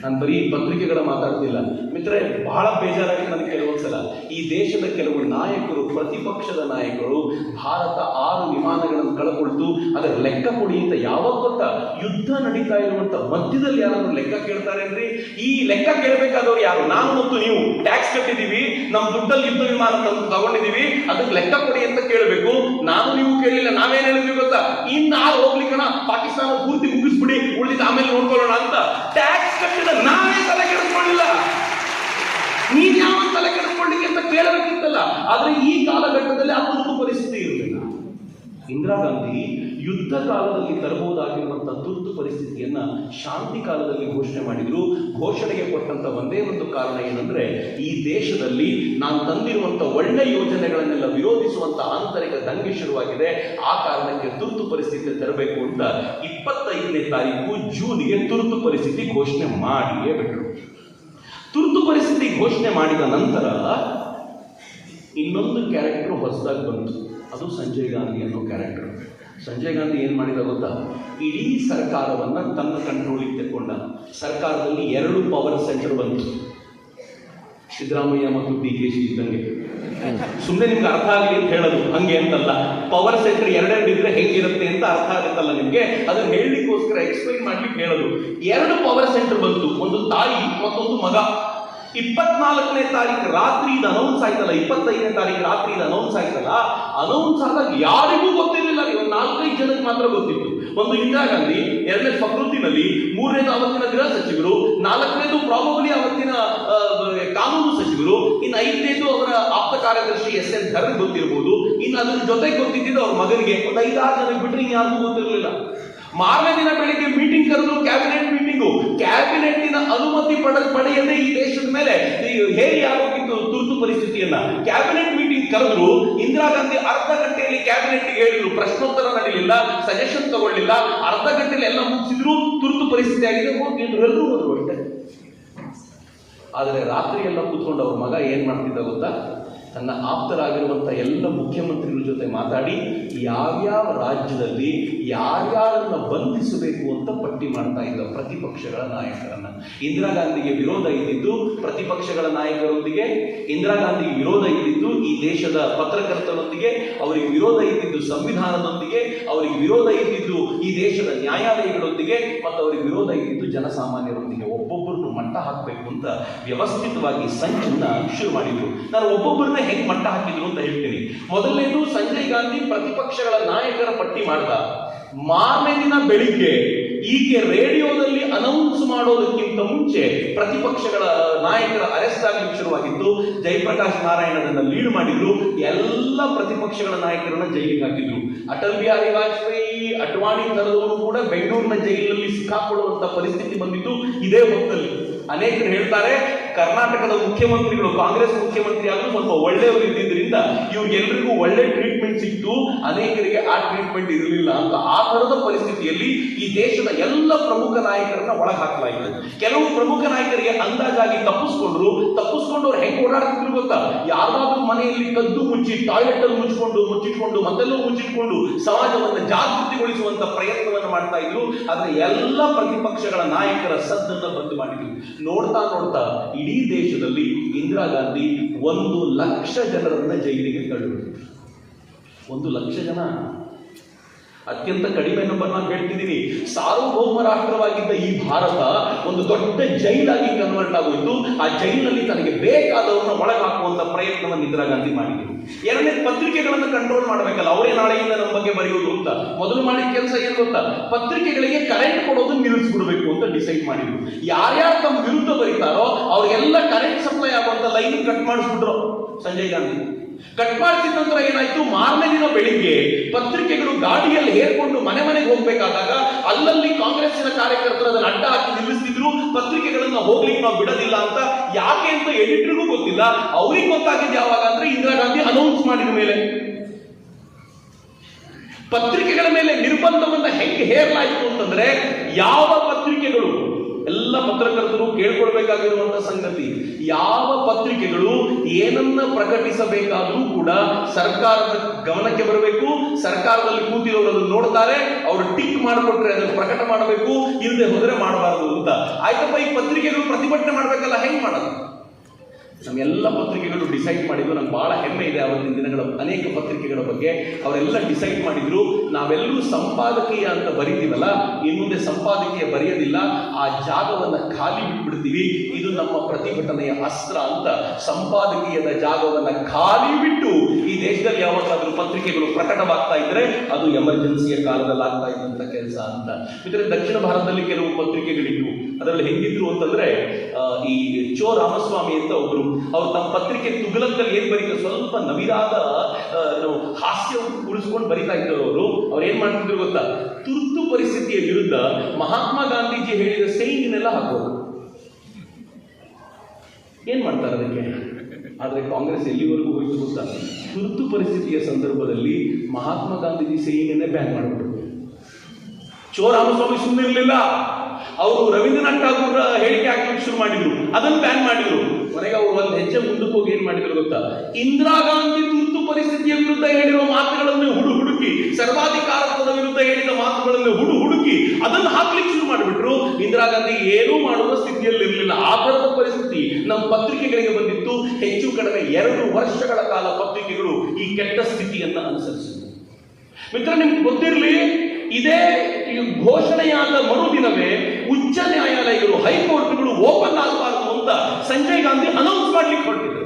ನಾನು ಬರೀ ಪತ್ರಿಕೆಗಳ ಮಾತಾಡ್ತಿಲ್ಲ. ಮಿತ್ರೆ ಬಹಳ ಬೇಜಾರಾಗಿ ನನಗೆ ಕೆಲವೊಂದ್ಸಲ ಈ ದೇಶದ ಕೆಲವು ನಾಯಕರು, ಪ್ರತಿಪಕ್ಷದ ನಾಯಕರು, ಭಾರತ ಆರು ವಿಮಾನಗಳನ್ನು ಕಳ್ಕೊಳ್ತು, ಅದರ ಲೆಕ್ಕ ಕೊಡಿ ಅಂತ ಯಾವಾಗ ಗೊತ್ತಾ? ಯುದ್ಧ ನಡೀತಾ ಇರುವಂತ ಮಧ್ಯದಲ್ಲಿ ಯಾರಾದ್ರೂ ಲೆಕ್ಕ ಕೇಳ್ತಾರೆ ಅಂದ್ರೆ ಈ ಲೆಕ್ಕ ಕೇಳಬೇಕಾದವ್ರು ಯಾರು? ನಾನು ಮತ್ತು ನೀವು. ಟ್ಯಾಕ್ಸ್ ಕಟ್ಟಿದೀವಿ ನಮ್ಮ ದುಡ್ಡಲ್ಲಿ ಯುದ್ಧ ವಿಮಾನ ತಗೊಂಡಿದೀವಿ, ಅದಕ್ಕೆ ಲೆಕ್ಕ ಕೊಡಿ ಅಂತ ಕೇಳಬೇಕು. ನಾನು ನೀವು ಕೇಳಿಲ್ಲ, ನಾವೇನ್ ಹೇಳಿದ್ವಿ ಗೊತ್ತಾ? ಇನ್ನಾರು ಹೋಗ್ಲಿಕ್ಕಣ ಪಾಕಿಸ್ತಾನ ಪೂರ್ತಿ ಮುಗಿಸ್ಬಿಡಿ, ಉಳಿದಿದ್ದು ಆಮೇಲೆ ನೋಡ್ಕೊಳ್ಳೋಣ ಅಂತ. ಟ್ಯಾಕ್ಸ್ ಕಟ್ಟಿದ ನಾವೇ ತಲೆ ಕೆಡಿಸ್ಕೊಳ್ಳಿಲ್ಲ ಕೆಡಿಸ್ಕೊಳ್ಳಿಕ್ಕೆ ಅಂತ ಕೇಳಬೇಕಿತ್ತಲ್ಲ. ಆದ್ರೆ ಈ ಕಾಲಘಟ್ಟದಲ್ಲಿ ಆ ತುರ್ತು ಪರಿಸ್ಥಿತಿ ಇರಲಿಲ್ಲ ಇಂದಿರಾ ಗಾಂಧಿ ಯುದ್ಧ ಕಾಲದಲ್ಲಿ ತರಬಹುದಾಗಿರುವಂತಹ ತುರ್ತು ಪರಿಸ್ಥಿತಿಯನ್ನ ಶಾಂತಿ ಕಾಲದಲ್ಲಿ ಘೋಷಣೆ ಮಾಡಿದ್ರು. ಘೋಷಣೆಗೆ ಕೊಟ್ಟಂತ ಒಂದೇ ಒಂದು ಕಾರಣ ಏನಂದ್ರೆ, ಈ ದೇಶದಲ್ಲಿ ನಾನು ತಂದಿರುವಂತ ಒಳ್ಳೆ ಯೋಜನೆಗಳನ್ನೆಲ್ಲ ವಿರೋಧಿಸುವಂತ ಆಂತರಿಕ ದಂಗೆ ಶುರುವಾಗಿದೆ. ಆ ಕಾರಣಕ್ಕೆ ತುರ್ತು ಪರಿಸ್ಥಿತಿ ತರಬೇಕು ಅಂತ ಇಪ್ಪತ್ತೈದನೇ ತಾರೀಕು ಜೂನ್ಗೆ ತುರ್ತು ಪರಿಸ್ಥಿತಿ ಘೋಷಣೆ ಮಾಡಿಯೇ ಪರಿಸ್ಥಿತಿ ಘೋಷಣೆ ಮಾಡಿದ ನಂತರ ಇನ್ನೊಂದು ಕ್ಯಾರೆಕ್ಟರ್ ಹೊಸದಾಗಿ ಬಂತು. ಅದು ಸಂಜಯ್ ಗಾಂಧಿ ಅನ್ನೋ ಕ್ಯಾರೆಕ್ಟರ್ ಸಂಜಯ್ ಗಾಂಧಿ ಏನು ಮಾಡಿದ ಗೊತ್ತಾ? ಇಡೀ ಸರ್ಕಾರವನ್ನು ತನ್ನ ಕಂಟ್ರೋಲಿಗೆ ತೆಕ್ಕೊಂಡ. ಸರ್ಕಾರದಲ್ಲಿ ಎರಡು ಪವರ್ ಸೆಂಟರ್ ಬಂತು. ಸಿದ್ದರಾಮಯ್ಯ ಮತ್ತು ಡಿ ಕೆ ಶಿ ಇದ್ದಂಗೆ ಸುಮ್ಮನೆ ನಿಮ್ಗೆ ಅರ್ಥ ಆಗಲಿ ಅಂತ ಹೇಳೋದು, ಹಂಗೆ ಅಂತಲ್ಲ. ಪವರ್ ಸೆಂಟರ್ ಎರಡೆರಡು ಇದ್ರೆ ಹೆಂಗಿರುತ್ತೆ ಅಂತ ಅರ್ಥ ಆಗುತ್ತಲ್ಲ ನಿಮಗೆ? ಅದನ್ನು ಹೇಳಲಿಕ್ಕೋಸ್ಕರ ಎಕ್ಸ್ಪ್ಲೈನ್ ಮಾಡ್ಲಿಕ್ಕೆ ಹೇಳೋದು. ಎರಡು ಪವರ್ ಸೆಂಟರ್ ಬಂತು. ಒಂದು ತಾಯಿ, ಮತ್ತೊಂದು ಮಗ. ಇಪ್ಪತ್ನಾಲ್ಕನೇ ತಾರೀಕು ರಾತ್ರಿ ಇದು ಅನೌನ್ಸ್ ಆಯ್ತಲ್ಲ, ಇಪ್ಪತ್ತೈದನೇ ತಾರೀಕು ರಾತ್ರಿ ಇದು ಅನೌನ್ಸ್ ಆಯ್ತಲ್ಲ ಅನೌನ್ಸ್ ಆದಾಗ ಯಾರಿಗೂ ಗೊತ್ತಿರಲಿಲ್ಲ. ಇವನ್ ನಾಲ್ಕೈದು ಜನಕ್ಕೆ ಮಾತ್ರ ಗೊತ್ತಿತ್ತು. ಒಂದು ಇಂದಿರಾ ಗಾಂಧಿ, ಎರಡನೇ ಫಕ್ರುದ್ದೀನಲ್ಲಿ, ಮೂರನೇದು ಅವತ್ತಿನ ಗೃಹ ಸಚಿವರು, ನಾಲ್ಕನೇದು ಪ್ರಾಬಬಲಿ ಅವತ್ತಿನ ಕಾನೂನು ಸಚಿವರು, ಇನ್ನು ಐದನೇದು ಅವರ ಆಪ್ತ ಕಾರ್ಯದರ್ಶಿ ಎಸ್ ಎನ್ ಧರ್ ಗೊತ್ತಿರಬಹುದು ಇನ್ನು ಅದ್ರ ಜೊತೆ ಗೊತ್ತಿದ್ದಿದ್ದು ಅವ್ರ ಮಗನಿಗೆ. ಒಂದು ಐದಾರು ಜನಕ್ಕೆ ಬಿಟ್ರೆ ಯಾರಿಗೂ ಗೊತ್ತಿರಲಿಲ್ಲ. ಮಾರನೇ ದಿನ ಬೆಳಿಗ್ಗೆ ಮೀಟಿಂಗ್ ಕರೆದ್ರು ಕ್ಯಾಬಿನೆಟ್ ಮೀಟಿಂಗು ಕ್ಯಾಬಿನೆಟ್ನ ಅನುಮತಿ ಪಡ, ಪಡೆಯದೆ ಈ ದೇಶದ ಮೇಲೆ ಹೇರಿ ಆಗೋಗಿತ್ತು ತುರ್ತು ಪರಿಸ್ಥಿತಿಯನ್ನ. ಕ್ಯಾಬಿನೆಟ್ ಮೀಟಿಂಗ್ ಕರೆದ್ರು, ಇಂದಿರಾ ಗಾಂಧಿ ಅರ್ಧ ಗಂಟೆಯಲ್ಲಿ ಕ್ಯಾಬಿನೆಟ್ ಹೇಳಿದ್ರು. ಪ್ರಶ್ನೋತ್ತರ ನಡೆಯಲಿಲ್ಲ ಸಜೆಷನ್ ತಗೊಳ್ಳಿಲ್ಲ. ಅರ್ಧ ಗಂಟೆಯಲ್ಲಿ ಎಲ್ಲ ಮುಗಿಸಿದ್ರು, ತುರ್ತು ಪರಿಸ್ಥಿತಿ ಆಗಿದೆ. ಎಲ್ಲರೂ ಹೋದ್ರು ಅಷ್ಟೇ. ಆದರೆ ರಾತ್ರಿ ಎಲ್ಲ ಕೂತ್ಕೊಂಡು ಅವ್ರ ಮಗ ಏನ್ ಮಾಡ್ತಿದ್ದ ಗೊತ್ತಾ? ತನ್ನ ಆಪ್ತರಾಗಿರುವಂಥ ಎಲ್ಲ ಮುಖ್ಯಮಂತ್ರಿಗಳ ಜೊತೆ ಮಾತಾಡಿ ಯಾವ್ಯಾವ ರಾಜ್ಯದಲ್ಲಿ ಯಾರ್ಯಾರನ್ನು ಬಂಧಿಸಬೇಕು ಅಂತ ಪಟ್ಟಿ ಮಾಡ್ತಾ ಇದ್ದ ಪ್ರತಿಪಕ್ಷಗಳ ನಾಯಕರನ್ನ. ಇಂದಿರಾ ಗಾಂಧಿಗೆ ವಿರೋಧ ಇದ್ದಿದ್ದು ಪ್ರತಿಪಕ್ಷಗಳ ನಾಯಕರೊಂದಿಗೆ, ಇಂದಿರಾ ಗಾಂಧಿಗೆ ವಿರೋಧ ಇದ್ದಿದ್ದು ಈ ದೇಶದ ಪತ್ರಕರ್ತರೊಂದಿಗೆ ಅವರಿಗೆ ವಿರೋಧ ಇದ್ದಿದ್ದು ಸಂವಿಧಾನದೊಂದಿಗೆ, ಅವರಿಗೆ ವಿರೋಧ ಇದ್ದಿದ್ದು ಈ ದೇಶದ ನ್ಯಾಯಾಲಯಗಳೊಂದಿಗೆ, ಮತ್ತು ಅವರಿಗೆ ವಿರೋಧ ಇದ್ದಿದ್ದು ಜನಸಾಮಾನ್ಯರೊಂದಿಗೆ. ಒಬ್ಬೊಬ್ಬರನ್ನು ಮಟ್ಟ ಹಾಕಬೇಕು ಅಂತ ವ್ಯವಸ್ಥಿತವಾಗಿ ಸಂಚನ್ನ ಶುರು ಮಾಡಿದ್ರು. ನಾನು ಒಬ್ಬೊಬ್ಬರನ್ನ ಹೆಂಗೆ ಮಟ್ಟ ಹಾಕಿದ್ರು ಅಂತ ಹೇಳ್ತೀನಿ. ಮೊದಲನೇದು ಸಂಜಯ್ ಗಾಂಧಿ ಪ್ರತಿಪಕ್ಷಗಳ ನಾಯಕರ ಪಟ್ಟಿ ಮಾಡ್ದ. ಮಾರನೇ ದಿನ ಬೆಳಿಗ್ಗೆ ಈಕೆ ರೇಡಿಯೋದಲ್ಲಿ ಅನೌನ್ಸ್ ಮಾಡೋದಕ್ಕಿಂತ ಮುಂಚೆ ಪ್ರತಿಪಕ್ಷಗಳ ನಾಯಕರ ಅರೆಸ್ಟ್ ಆಗಲಿಕ್ಕೆ ಶುರುವಾಗಿತ್ತು. ಜಯಪ್ರಕಾಶ್ ನಾರಾಯಣನನ್ನ ಲೀಡ್ ಮಾಡಿದ್ರು. ಎಲ್ಲ ಪ್ರತಿಪಕ್ಷಗಳ ನಾಯಕರನ್ನ ಜೈಲಿಗೆ ಹಾಕಿದ್ರು. ಅಟಲ್ ಬಿಹಾರಿ ವಾಜಪೇಯಿ, ಅಡ್ವಾಣಿ ತರದವರು ಕೂಡ ಬೆಂಗಳೂರಿನ ಜೈಲಿನಲ್ಲಿ ಸಿಕ್ಕಾಕೊಳ್ಳುವಂತ ಪರಿಸ್ಥಿತಿ ಬಂದಿದ್ದು ಇದೇ ಹೊತ್ತಲ್ಲಿ. ಅನೇಕರು ಹೇಳ್ತಾರೆ ಕರ್ನಾಟಕದ ಮುಖ್ಯಮಂತ್ರಿಗಳು, ಕಾಂಗ್ರೆಸ್ ಮುಖ್ಯಮಂತ್ರಿ ಆದ್ರೂ ಸ್ವಲ್ಪ ಒಳ್ಳೆಯವರು ಇದ್ದಿದ್ರಿಂದ ಇವ್ರಿಗೆಲ್ಲರಿಗೂ ಒಳ್ಳೆ ಟ್ರೀಟ್ಮೆಂಟ್ ಸಿಕ್ತು. ಅನೇಕರಿಗೆ ಆ ಟ್ರೀಟ್ಮೆಂಟ್ ಇರಲಿಲ್ಲ ಅಂತ ಆ ಥರದ ಪರಿಸ್ಥಿತಿಯಲ್ಲಿ ಈ ದೇಶದ ಎಲ್ಲ ಪ್ರಮುಖ ನಾಯಕರನ್ನ ಒಳಗೆ ಕೆಲವು ಪ್ರಮುಖ ನಾಯಕರಿಗೆ ಅಂದಾಜಾಗಿ ತಪ್ಪಿಸ್ಕೊಂಡ್ರು. ತಪ್ಪಿಸ್ಕೊಂಡು ಅವ್ರು ಹೆಂಗೆ ಓಡಾಡ್ತಿದ್ರು ಗೊತ್ತಾ? ಯಾರಾದ್ರೂ ಮನೆಯಲ್ಲಿ ಕದ್ದು ಮುಚ್ಚಿ ಟಾಯ್ಲೆಟ್ ಅಲ್ಲಿ ಮುಚ್ಚಿಕೊಂಡು ಮುಚ್ಚಿಟ್ಕೊಂಡು ಮತ್ತೆಲ್ಲೂ ಮುಚ್ಚಿಟ್ಕೊಂಡು ಸಮಾಜವನ್ನು ಜಾಗೃತಿಗೊಳಿಸುವಂತ ಪ್ರಯತ್ನವನ್ನು ಮಾಡ್ತಾ ಇದ್ರು. ಆದ್ರೆ ಎಲ್ಲ ಪ್ರತಿಪಕ್ಷಗಳ ನಾಯಕರ ಸದ್ದನ್ನ ಬಂದ್ ಮಾಡಿದ್ರು. ನೋಡ್ತಾ ನೋಡ್ತಾ ಇಡೀ ದೇಶದಲ್ಲಿ ಇಂದಿರಾ ಗಾಂಧಿ ಒಂದು ಲಕ್ಷ ಜನರನ್ನ ಜೈಲಿಗೆ ತಳ್ಳಿಬಿಟ್ರು ಒಂದು ಲಕ್ಷ ಜನ. ಅತ್ಯಂತ ಕಡಿಮೆ ನಂಬರ್ ನಾನು ಹೇಳ್ತಿದ್ದೀನಿ. ಸಾರ್ವಭೌಮ ರಾಷ್ಟ್ರವಾಗಿದ್ದ ಈ ಭಾರತ ಒಂದು ದೊಡ್ಡ ಜೈಲಾಗಿ ಕನ್ವರ್ಟ್ ಆಗೋಯ್ತು. ಆ ಜೈಲಿನಲ್ಲಿ ತನಗೆ ಬೇಕಾದವ್ರನ್ನ ಒಳಗೆ ಹಾಕುವಂತ ಪ್ರಯತ್ನವನ್ನು ಇಂದಿರಾ ಗಾಂಧಿ ಮಾಡಿದ್ರು. ಎರಡನೇ ಪತ್ರಿಕೆಗಳನ್ನು ಕಂಟ್ರೋಲ್ ಮಾಡಬೇಕಲ್ಲ, ಅವರೇ ನಾಳೆಯಿಂದ ನಮ್ಮ ಬಗ್ಗೆ ಬರೆಯೋದು ಅಂತ. ಮೊದಲು ಮಾಡಿದ ಕೆಲಸ ಏನು ಗೊತ್ತಾ? ಪತ್ರಿಕೆಗಳಿಗೆ ಕರೆಂಟ್ ಕೊಡೋದು ನಿಲ್ಲಿಸ್ಬಿಡ್ಬೇಕು ಅಂತ ಡಿಸೈಡ್ ಮಾಡಿದ್ರು. ಯಾರ್ಯಾರು ತಮ್ಮ ವಿರುದ್ಧ ಬರೀತಾರೋ, ಅವ್ರಿಗೆಲ್ಲ ಕರೆಂಟ್ ಸಪ್ಲೈ ಆಗುವಂತ ಲೈನ್ ಕಟ್ ಮಾಡಿಸ್ಬಿಟ್ರು. ಸಂಜಯ್ ಗಾಂಧಿ. ಕಟ್ ಮಾಡ್ತಿದ್ದ ನಂತರ ಏನಾಯ್ತು? ಮಾರನೇ ದಿನ ಬೆಳಿಗ್ಗೆ ಪತ್ರಿಕೆಗಳು ಗಾಡಿಯಲ್ಲಿ ಹೇರ್ಕೊಂಡು ಮನೆ ಮನೆಗೆ ಹೋಗ್ಬೇಕಾದಾಗ ಅಲ್ಲಲ್ಲಿ ಕಾಂಗ್ರೆಸ್ಸಿನ ಕಾರ್ಯಕರ್ತರು ಅದನ್ನ ಅಡ್ಡ ಹಾಕಿ ನಿಲ್ಲಿಸ್ತಿದ್ರು. ಪತ್ರಿಕೆಗಳನ್ನ ಹೋಗ್ಲಿಕ್ಕೆ ನಾವು ಬಿಡೋದಿಲ್ಲ ಅಂತ ಯಾಕೆ ಅಂತ ಎಡಿಟರ್ಗೂ ಗೊತ್ತಿಲ್ಲ. ಅವ್ರಿಗೆ ಗೊತ್ತಾಗಿದ್ದು ಯಾವಾಗ ಅಂದ್ರೆ ಇಂದಿರಾ ಗಾಂಧಿ ಅನೌನ್ಸ್ ಮಾಡಿದ ಮೇಲೆ. ಪತ್ರಿಕೆಗಳ ಮೇಲೆ ನಿರ್ಬಂಧವನ್ನ ಹೆಂಗೆ ಹೇರಲಾಯಿತು ಅಂತಂದ್ರೆ, ಯಾವ ಪತ್ರಿಕೆಗಳು ಎಲ್ಲ ಪತ್ರಕರ್ತರು ಕೇಳ್ಕೊಳ್ಬೇಕಾಗಿರುವಂತ ಸಂಗತಿ. ಯಾವ ಪತ್ರಿಕೆಗಳು ಏನನ್ನ ಪ್ರಕಟಿಸಬೇಕಾದ್ರೂ ಕೂಡ ಸರ್ಕಾರದ ಗಮನಕ್ಕೆ ಬರಬೇಕು, ಸರ್ಕಾರದಲ್ಲಿ ಕೂತಿರೋರು ಅದನ್ನು ನೋಡ್ತಾರೆ, ಅವರು ಟಿಕ್ ಮಾಡಿಕೊಟ್ರೆ ಅದನ್ನು ಪ್ರಕಟ ಮಾಡಬೇಕು ಇಲ್ಲದೆ ಹೋದ್ರೆ ಮಾಡಬಾರದು ಅಂತ. ಆಯ್ತಪ್ಪ, ಈ ಪತ್ರಿಕೆಗಳು ಪ್ರತಿಭಟನೆ ಮಾಡ್ಬೇಕಲ್ಲ, ಹೆಂಗ್ ಮಾಡೋದು? ನಮ್ಮೆಲ್ಲ ಪತ್ರಿಕೆಗಳು ಡಿಸೈಡ್ ಮಾಡಿದ್ರು ನಮ್ಗೆ ಬಹಳ ಹೆಮ್ಮೆ ಇದೆ ಅವತ್ತಿನ ದಿನಗಳ ಅನೇಕ ಪತ್ರಿಕೆಗಳ ಬಗ್ಗೆ. ಅವರೆಲ್ಲ ಡಿಸೈಡ್ ಮಾಡಿದ್ರು, ನಾವೆಲ್ಲರೂ ಸಂಪಾದಕೀಯ ಅಂತ ಬರೀತೀವಲ್ಲ ಇನ್ನು ಮುಂದೆ ಸಂಪಾದಕೀಯ ಬರೆಯೋದಿಲ್ಲ, ಆ ಜಾಗವನ್ನು ಖಾಲಿ ಬಿಟ್ಬಿಡ್ತೀವಿ. ಇದು ನಮ್ಮ ಪ್ರತಿಭಟನೆಯ ಅಸ್ತ್ರ ಅಂತ ಸಂಪಾದಕೀಯದ ಜಾಗವನ್ನು ಖಾಲಿ ಬಿಟ್ಟು ಈ ದೇಶದಲ್ಲಿ ಯಾವತ್ತಾದರೂ ಪತ್ರಿಕೆಗಳು ಪ್ರಕಟವಾಗ್ತಾ ಇದ್ರೆ ಅದು ಎಮರ್ಜೆನ್ಸಿಯ ಕಾಲದಲ್ಲಿ ಆಗ್ತಾ ಇದ್ದಂತ ಕೆಲಸ ಅಂತ. ಇದ್ರೆ ದಕ್ಷಿಣ ಭಾರತದಲ್ಲಿ ಕೆಲವು ಪತ್ರಿಕೆಗಳಿದ್ವು. ಅದರಲ್ಲಿ ಹೆಂಗಿದ್ರು ಅಂತಂದ್ರೆ ಈ ಚೋ ರಾಮಸ್ವಾಮಿ ಅಂತ ಒಬ್ರು ಅವ್ರು ತಮ್ಮ ಪತ್ರಿಕೆ ತುಗಲಕ್ಕಲ್ಲಿ ಏನು ಬರೀತಾರೆ? ಸ್ವಲ್ಪ ನವಿರಾದ ಹಾಸ್ಯವನ್ನು ಉಳಿಸ್ಕೊಂಡು ಬರಿತಾ ಇದ್ದರು ಅವರು. ಅವ್ರು ಏನು ಮಾಡ್ತಿದ್ರು ಗೊತ್ತಾ? ತುರ್ತು ಪರಿಸ್ಥಿತಿಯ ವಿರುದ್ಧ ಮಹಾತ್ಮ ಗಾಂಧೀಜಿ ಹೇಳಿದ ಸೈನ್ಯನೆಲ್ಲ ಹಾಕೋದು. ಏನ್ ಮಾಡ್ತಾರೆ ಅದಕ್ಕೆ? ಆದರೆ ಕಾಂಗ್ರೆಸ್ ಎಲ್ಲಿವರೆಗೂ ಹೋಯಿತು ಗೊತ್ತಾ? ತುರ್ತು ಪರಿಸ್ಥಿತಿಯ ಸಂದರ್ಭದಲ್ಲಿ ಮಹಾತ್ಮ ಗಾಂಧೀಜಿ ಸೈನ್ಯನೇ ಬ್ಯಾನ್ ಮಾಡಿಬಿಟ್ರು. ಚೋ ರಾಮಸ್ವಾಮಿ ಸುಮ್ಮನೆ ಇರಲಿಲ್ಲ ಅವರು ರವೀಂದ್ರನಾಥ್ ಠಾಗೂರ್ ಹೇಳಿಕೆ ಹಾಕಲಿಕ್ಕೆ ಶುರು ಮಾಡಿದ್ರು. ಅದನ್ನು ಬ್ಯಾನ್ ಮಾಡಿದ್ರು. ಕೊನೆಗೆ ಅವರು ಒಂದು ಹೆಜ್ಜೆ ಮುಂದಕ್ಕೆ ಹೋಗಿ ಏನ್ ಮಾಡಿದ್ರು ಗೊತ್ತಾ? ಇಂದಿರಾ ಗಾಂಧಿ ತುರ್ತು ಪರಿಸ್ಥಿತಿಯ ವಿರುದ್ಧ ಹೇಳಿರುವ ಮಾತುಗಳನ್ನು ಹುಡು ಹುಡುಕಿ, ಸರ್ವಾಧಿಕಾರತ್ವದ ವಿರುದ್ಧ ಹೇಳಿದ ಮಾತುಗಳನ್ನು ಹುಡು ಹುಡುಕಿ ಅದನ್ನು ಹಾಕ್ಲಿಕ್ಕೆ ಶುರು ಮಾಡಿಬಿಟ್ರು. ಇಂದಿರಾ ಗಾಂಧಿ ಏನೂ ಮಾಡುವ ಸ್ಥಿತಿಯಲ್ಲಿ ಇರಲಿಲ್ಲ ಆ ಥರದ ಪರಿಸ್ಥಿತಿ ನಮ್ಮ ಪತ್ರಿಕೆಗಳಿಗೆ ಬಂದಿತ್ತು. ಹೆಚ್ಚು ಕಡಿಮೆ ಎರಡು ವರ್ಷಗಳ ಕಾಲ ಪತ್ರಿಕೆಗಳು ಈ ಕೆಟ್ಟ ಸ್ಥಿತಿಯನ್ನ ಅನುಸರಿಸಿದ್ವು. ಮಿತ್ರ ನಿಮ್ಗೆ ಗೊತ್ತಿರಲಿ, ಇದೇ ಘೋಷಣೆಯಾದ ಮರುದಿನವೇ ಉಚ್ಚ ನ್ಯಾಯಾಲಯಗಳು, ಹೈಕೋರ್ಟ್ಗಳು ಓಪನ್ ಆಗಬಾರದು ಅಂತ ಸಂಜಯ್ ಗಾಂಧಿ ಅನೌನ್ಸ್ ಮಾಡ್ಲಿಕ್ಕೆ ಹೊರಟಿದ್ರು.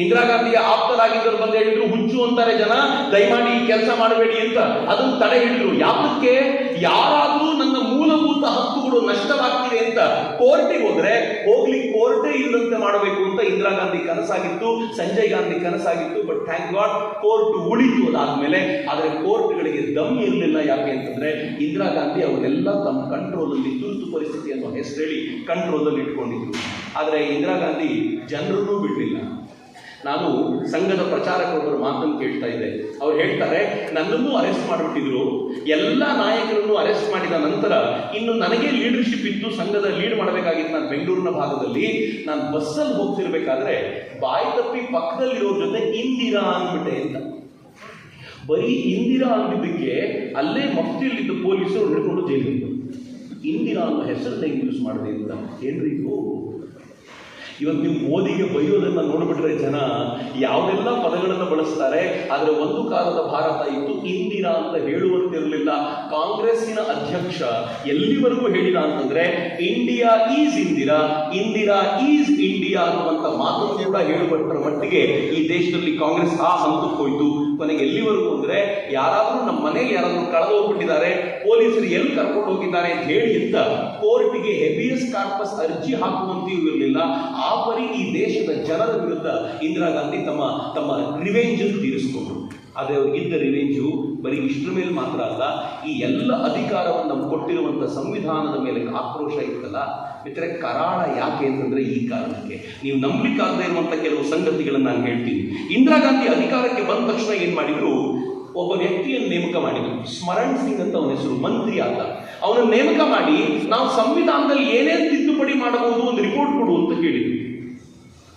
ಇಂದಿರಾ ಗಾಂಧಿಯ ಆಪ್ತರಾಗಿದ್ದರು ಬಂದು ಹೇಳಿದ್ರು, ಹುಚ್ಚು ಅಂತಾರೆ ಜನ, ದಯಮಾಡಿ ಈ ಕೆಲಸ ಮಾಡಬೇಡಿ ಅಂತ ಅದನ್ನು ತಡೆ ಹಿಡಿದ್ರು. ಯಾತಕ್ಕೆ ಯಾರಾದರೂ ನನ್ನ ಮೂಲಭೂತ ಹಕ್ಕುಗಳು ನಷ್ಟವಾಗ್ತಿದೆ ಅಂತ ಕೋರ್ಟಿಗೆ ಹೋದ್ರೆ, ಹೋಗ್ಲಿ, ಕೋರ್ಟೇ ಇಲ್ಲದಂತೆ ಮಾಡಬೇಕು ಅಂತ ಇಂದಿರಾ ಗಾಂಧಿ ಕನಸಾಗಿತ್ತು, ಸಂಜಯ್ ಗಾಂಧಿ ಕನಸಾಗಿತ್ತು ಬಟ್ ಥ್ಯಾಂಕ್ ಗಾಡ್ ಕೋರ್ಟ್ ಉಳಿತು ಅದಾದ್ಮೇಲೆ. ಆದ್ರೆ ಕೋರ್ಟ್ಗಳಿಗೆ ದಮ್ ಇರಲಿಲ್ಲ ಯಾಕೆ ಅಂತಂದ್ರೆ ಇಂದಿರಾ ಗಾಂಧಿ ಅವರೆಲ್ಲ ತಮ್ಮ ಕಂಟ್ರೋಲ್ ಅಲ್ಲಿ ತುರ್ತು ಪರಿಸ್ಥಿತಿ ಅನ್ನೋ ಹೆಸರು ಹೇಳಿ ಕಂಟ್ರೋಲ್ ಅಲ್ಲಿ ಇಟ್ಕೊಂಡಿದ್ರು ಆದ್ರೆ ಇಂದಿರಾ ಗಾಂಧಿ ಜನರನ್ನೂ ಬಿಡಲಿಲ್ಲ. ನಾನು ಸಂಘದ ಪ್ರಚಾರಕರೊಬ್ಬರು ಮಾತನ್ನು ಕೇಳ್ತಾ ಇದ್ದೆ. ಅವ್ರು ಹೇಳ್ತಾರೆ, ನನ್ನನ್ನು ಅರೆಸ್ಟ್ ಮಾಡಿಬಿಟ್ಟಿದ್ರು. ಎಲ್ಲ ನಾಯಕರನ್ನು ಅರೆಸ್ಟ್ ಮಾಡಿದ ನಂತರ ಇನ್ನು ನನಗೆ ಲೀಡರ್ಶಿಪ್ ಇತ್ತು ಸಂಘದ ಲೀಡ್ ಮಾಡಬೇಕಾಗಿತ್ತು ನಾನು ಬೆಂಗಳೂರಿನ ಭಾಗದಲ್ಲಿ. ನಾನು ಬಸ್ಸಲ್ಲಿ ಹೋಗ್ತಿರ್ಬೇಕಾದ್ರೆ ಬಾಯಿ ತಪ್ಪಿ ಪಕ್ಕದಲ್ಲಿರೋ ಜೊತೆ ಇಂದಿರಾ ಅಂದ್ಬಿಟ್ಟೆ ಅಂತ. ಬರೀ ಇಂದಿರಾ ಅಂದಿದ್ದಕ್ಕೆ ಅಲ್ಲೇ ಮಫ್ತಿಯಲ್ಲಿದ್ದ ಪೊಲೀಸರು ಹಿಡ್ಕೊಂಡು ಜೈಲಿಗೆ ಇಂದಿರಾ ಅನ್ನೋ ಹೆಸರನ್ನ ಯೂಸ್ ಮಾಡಿದೆ ಅಂತ. ಏನ್ರಿ ಇದು? ಇವತ್ತು ನೀವು ಮೋದಿಗೆ ಬೈಯೋದನ್ನ ನೋಡ್ಬಿಟ್ರೆ ಜನ ಯಾವೆಲ್ಲ ಪದಗಳನ್ನು ಬಳಸ್ತಾರೆ, ಆದರೆ ಒಂದು ಕಾಲದ ಭಾರತ ಇತ್ತು ಇಂದಿರಾ ಅಂತ ಹೇಳುವಂತಿರಲಿಲ್ಲ. ಕಾಂಗ್ರೆಸ್ಸಿನ ಅಧ್ಯಕ್ಷ ಎಲ್ಲಿವರೆಗೂ ಹೇಳಿದ ಅಂತಂದ್ರೆ, India is Indira Indira is India ಅನ್ನುವಂಥ ಮಾತನ್ನು ಕೂಡ ಹೇಳುವಂತರ ಮಟ್ಟಿಗೆ ಈ ದೇಶದಲ್ಲಿ ಕಾಂಗ್ರೆಸ್ ಆ ಹಂತಕ್ಕೆ ಹೋಯ್ತು. ಕೊನೆಗೆ ಎಲ್ಲಿವರೆಗೂ ಅಂದ್ರೆ, ಯಾರಾದರೂ ನಮ್ಮ ಮನೆಗೆ ಯಾರಾದ್ರೂ ಕಳೆದು ಹೋಗ್ಬಿಟ್ಟಿದ್ದಾರೆ, ಪೊಲೀಸರು ಎಲ್ಲಿ ಕರ್ಕೊಂಡು ಹೋಗಿದ್ದಾರೆ ಅಂತ ಹೇಳಿ ಅಂತ ಕೋರ್ಟ್ಗೆ ಹೆಬಿಯಸ್ ಕಾರ್ಪಸ್ ಅರ್ಜಿ ಹಾಕುವಂತೆಯೂ ಇರಲಿಲ್ಲ ಆ ಪರಿ ಈ ದೇಶದ ಜನರ ವಿರುದ್ಧ ಇಂದಿರಾ ಗಾಂಧಿ ತಮ್ಮ ತಮ್ಮ ರಿವೆಂಜ್ ತೀರಿಸಿಕೊಂಡ್ರು. ಆದರೆ ಇದ್ದ ರಿವೆಂಜು ಬರೀ ಇಷ್ಟರ ಮೇಲೆ ಮಾತ್ರ ಅಲ್ಲ, ಈ ಎಲ್ಲ ಅಧಿಕಾರವನ್ನು ಕೊಟ್ಟಿರುವಂಥ ಸಂವಿಧಾನದ ಮೇಲೆ ಆಕ್ರೋಶ ಇತ್ತಲ್ಲ ಮಿತ್ರ ಕರಾಳ ಯಾಕೆ ಅಂತಂದ್ರೆ ಈ ಕಾರಣಕ್ಕೆ. ನೀವು ನಂಬಲಿಕ್ಕಾಗದೇ ಇರುವಂಥ ಕೆಲವು ಸಂಗತಿಗಳನ್ನು ನಾನು ಹೇಳ್ತೀನಿ. ಇಂದಿರಾ ಗಾಂಧಿ ಅಧಿಕಾರಕ್ಕೆ ಬಂದ ತಕ್ಷಣ ಏನು ಮಾಡಿದರು? ಒಬ್ಬ ವ್ಯಕ್ತಿಯನ್ನು ನೇಮಕ ಮಾಡಿದ್ರು. ಸ್ಮರಣ್ ಸಿಂಗ್ ಅಂತ ಅವನ ಹೆಸರು, ಮಂತ್ರಿ ಆದ. ಅವನನ್ನು ನೇಮಕ ಮಾಡಿ ನಾವು ಸಂವಿಧಾನದಲ್ಲಿ ಏನೇನು ತಿದ್ದುಪಡಿ ಮಾಡಬಹುದು ಒಂದು ರಿಪೋರ್ಟ್ ಕೊಡು ಅಂತ ಕೇಳಿದ್ರು.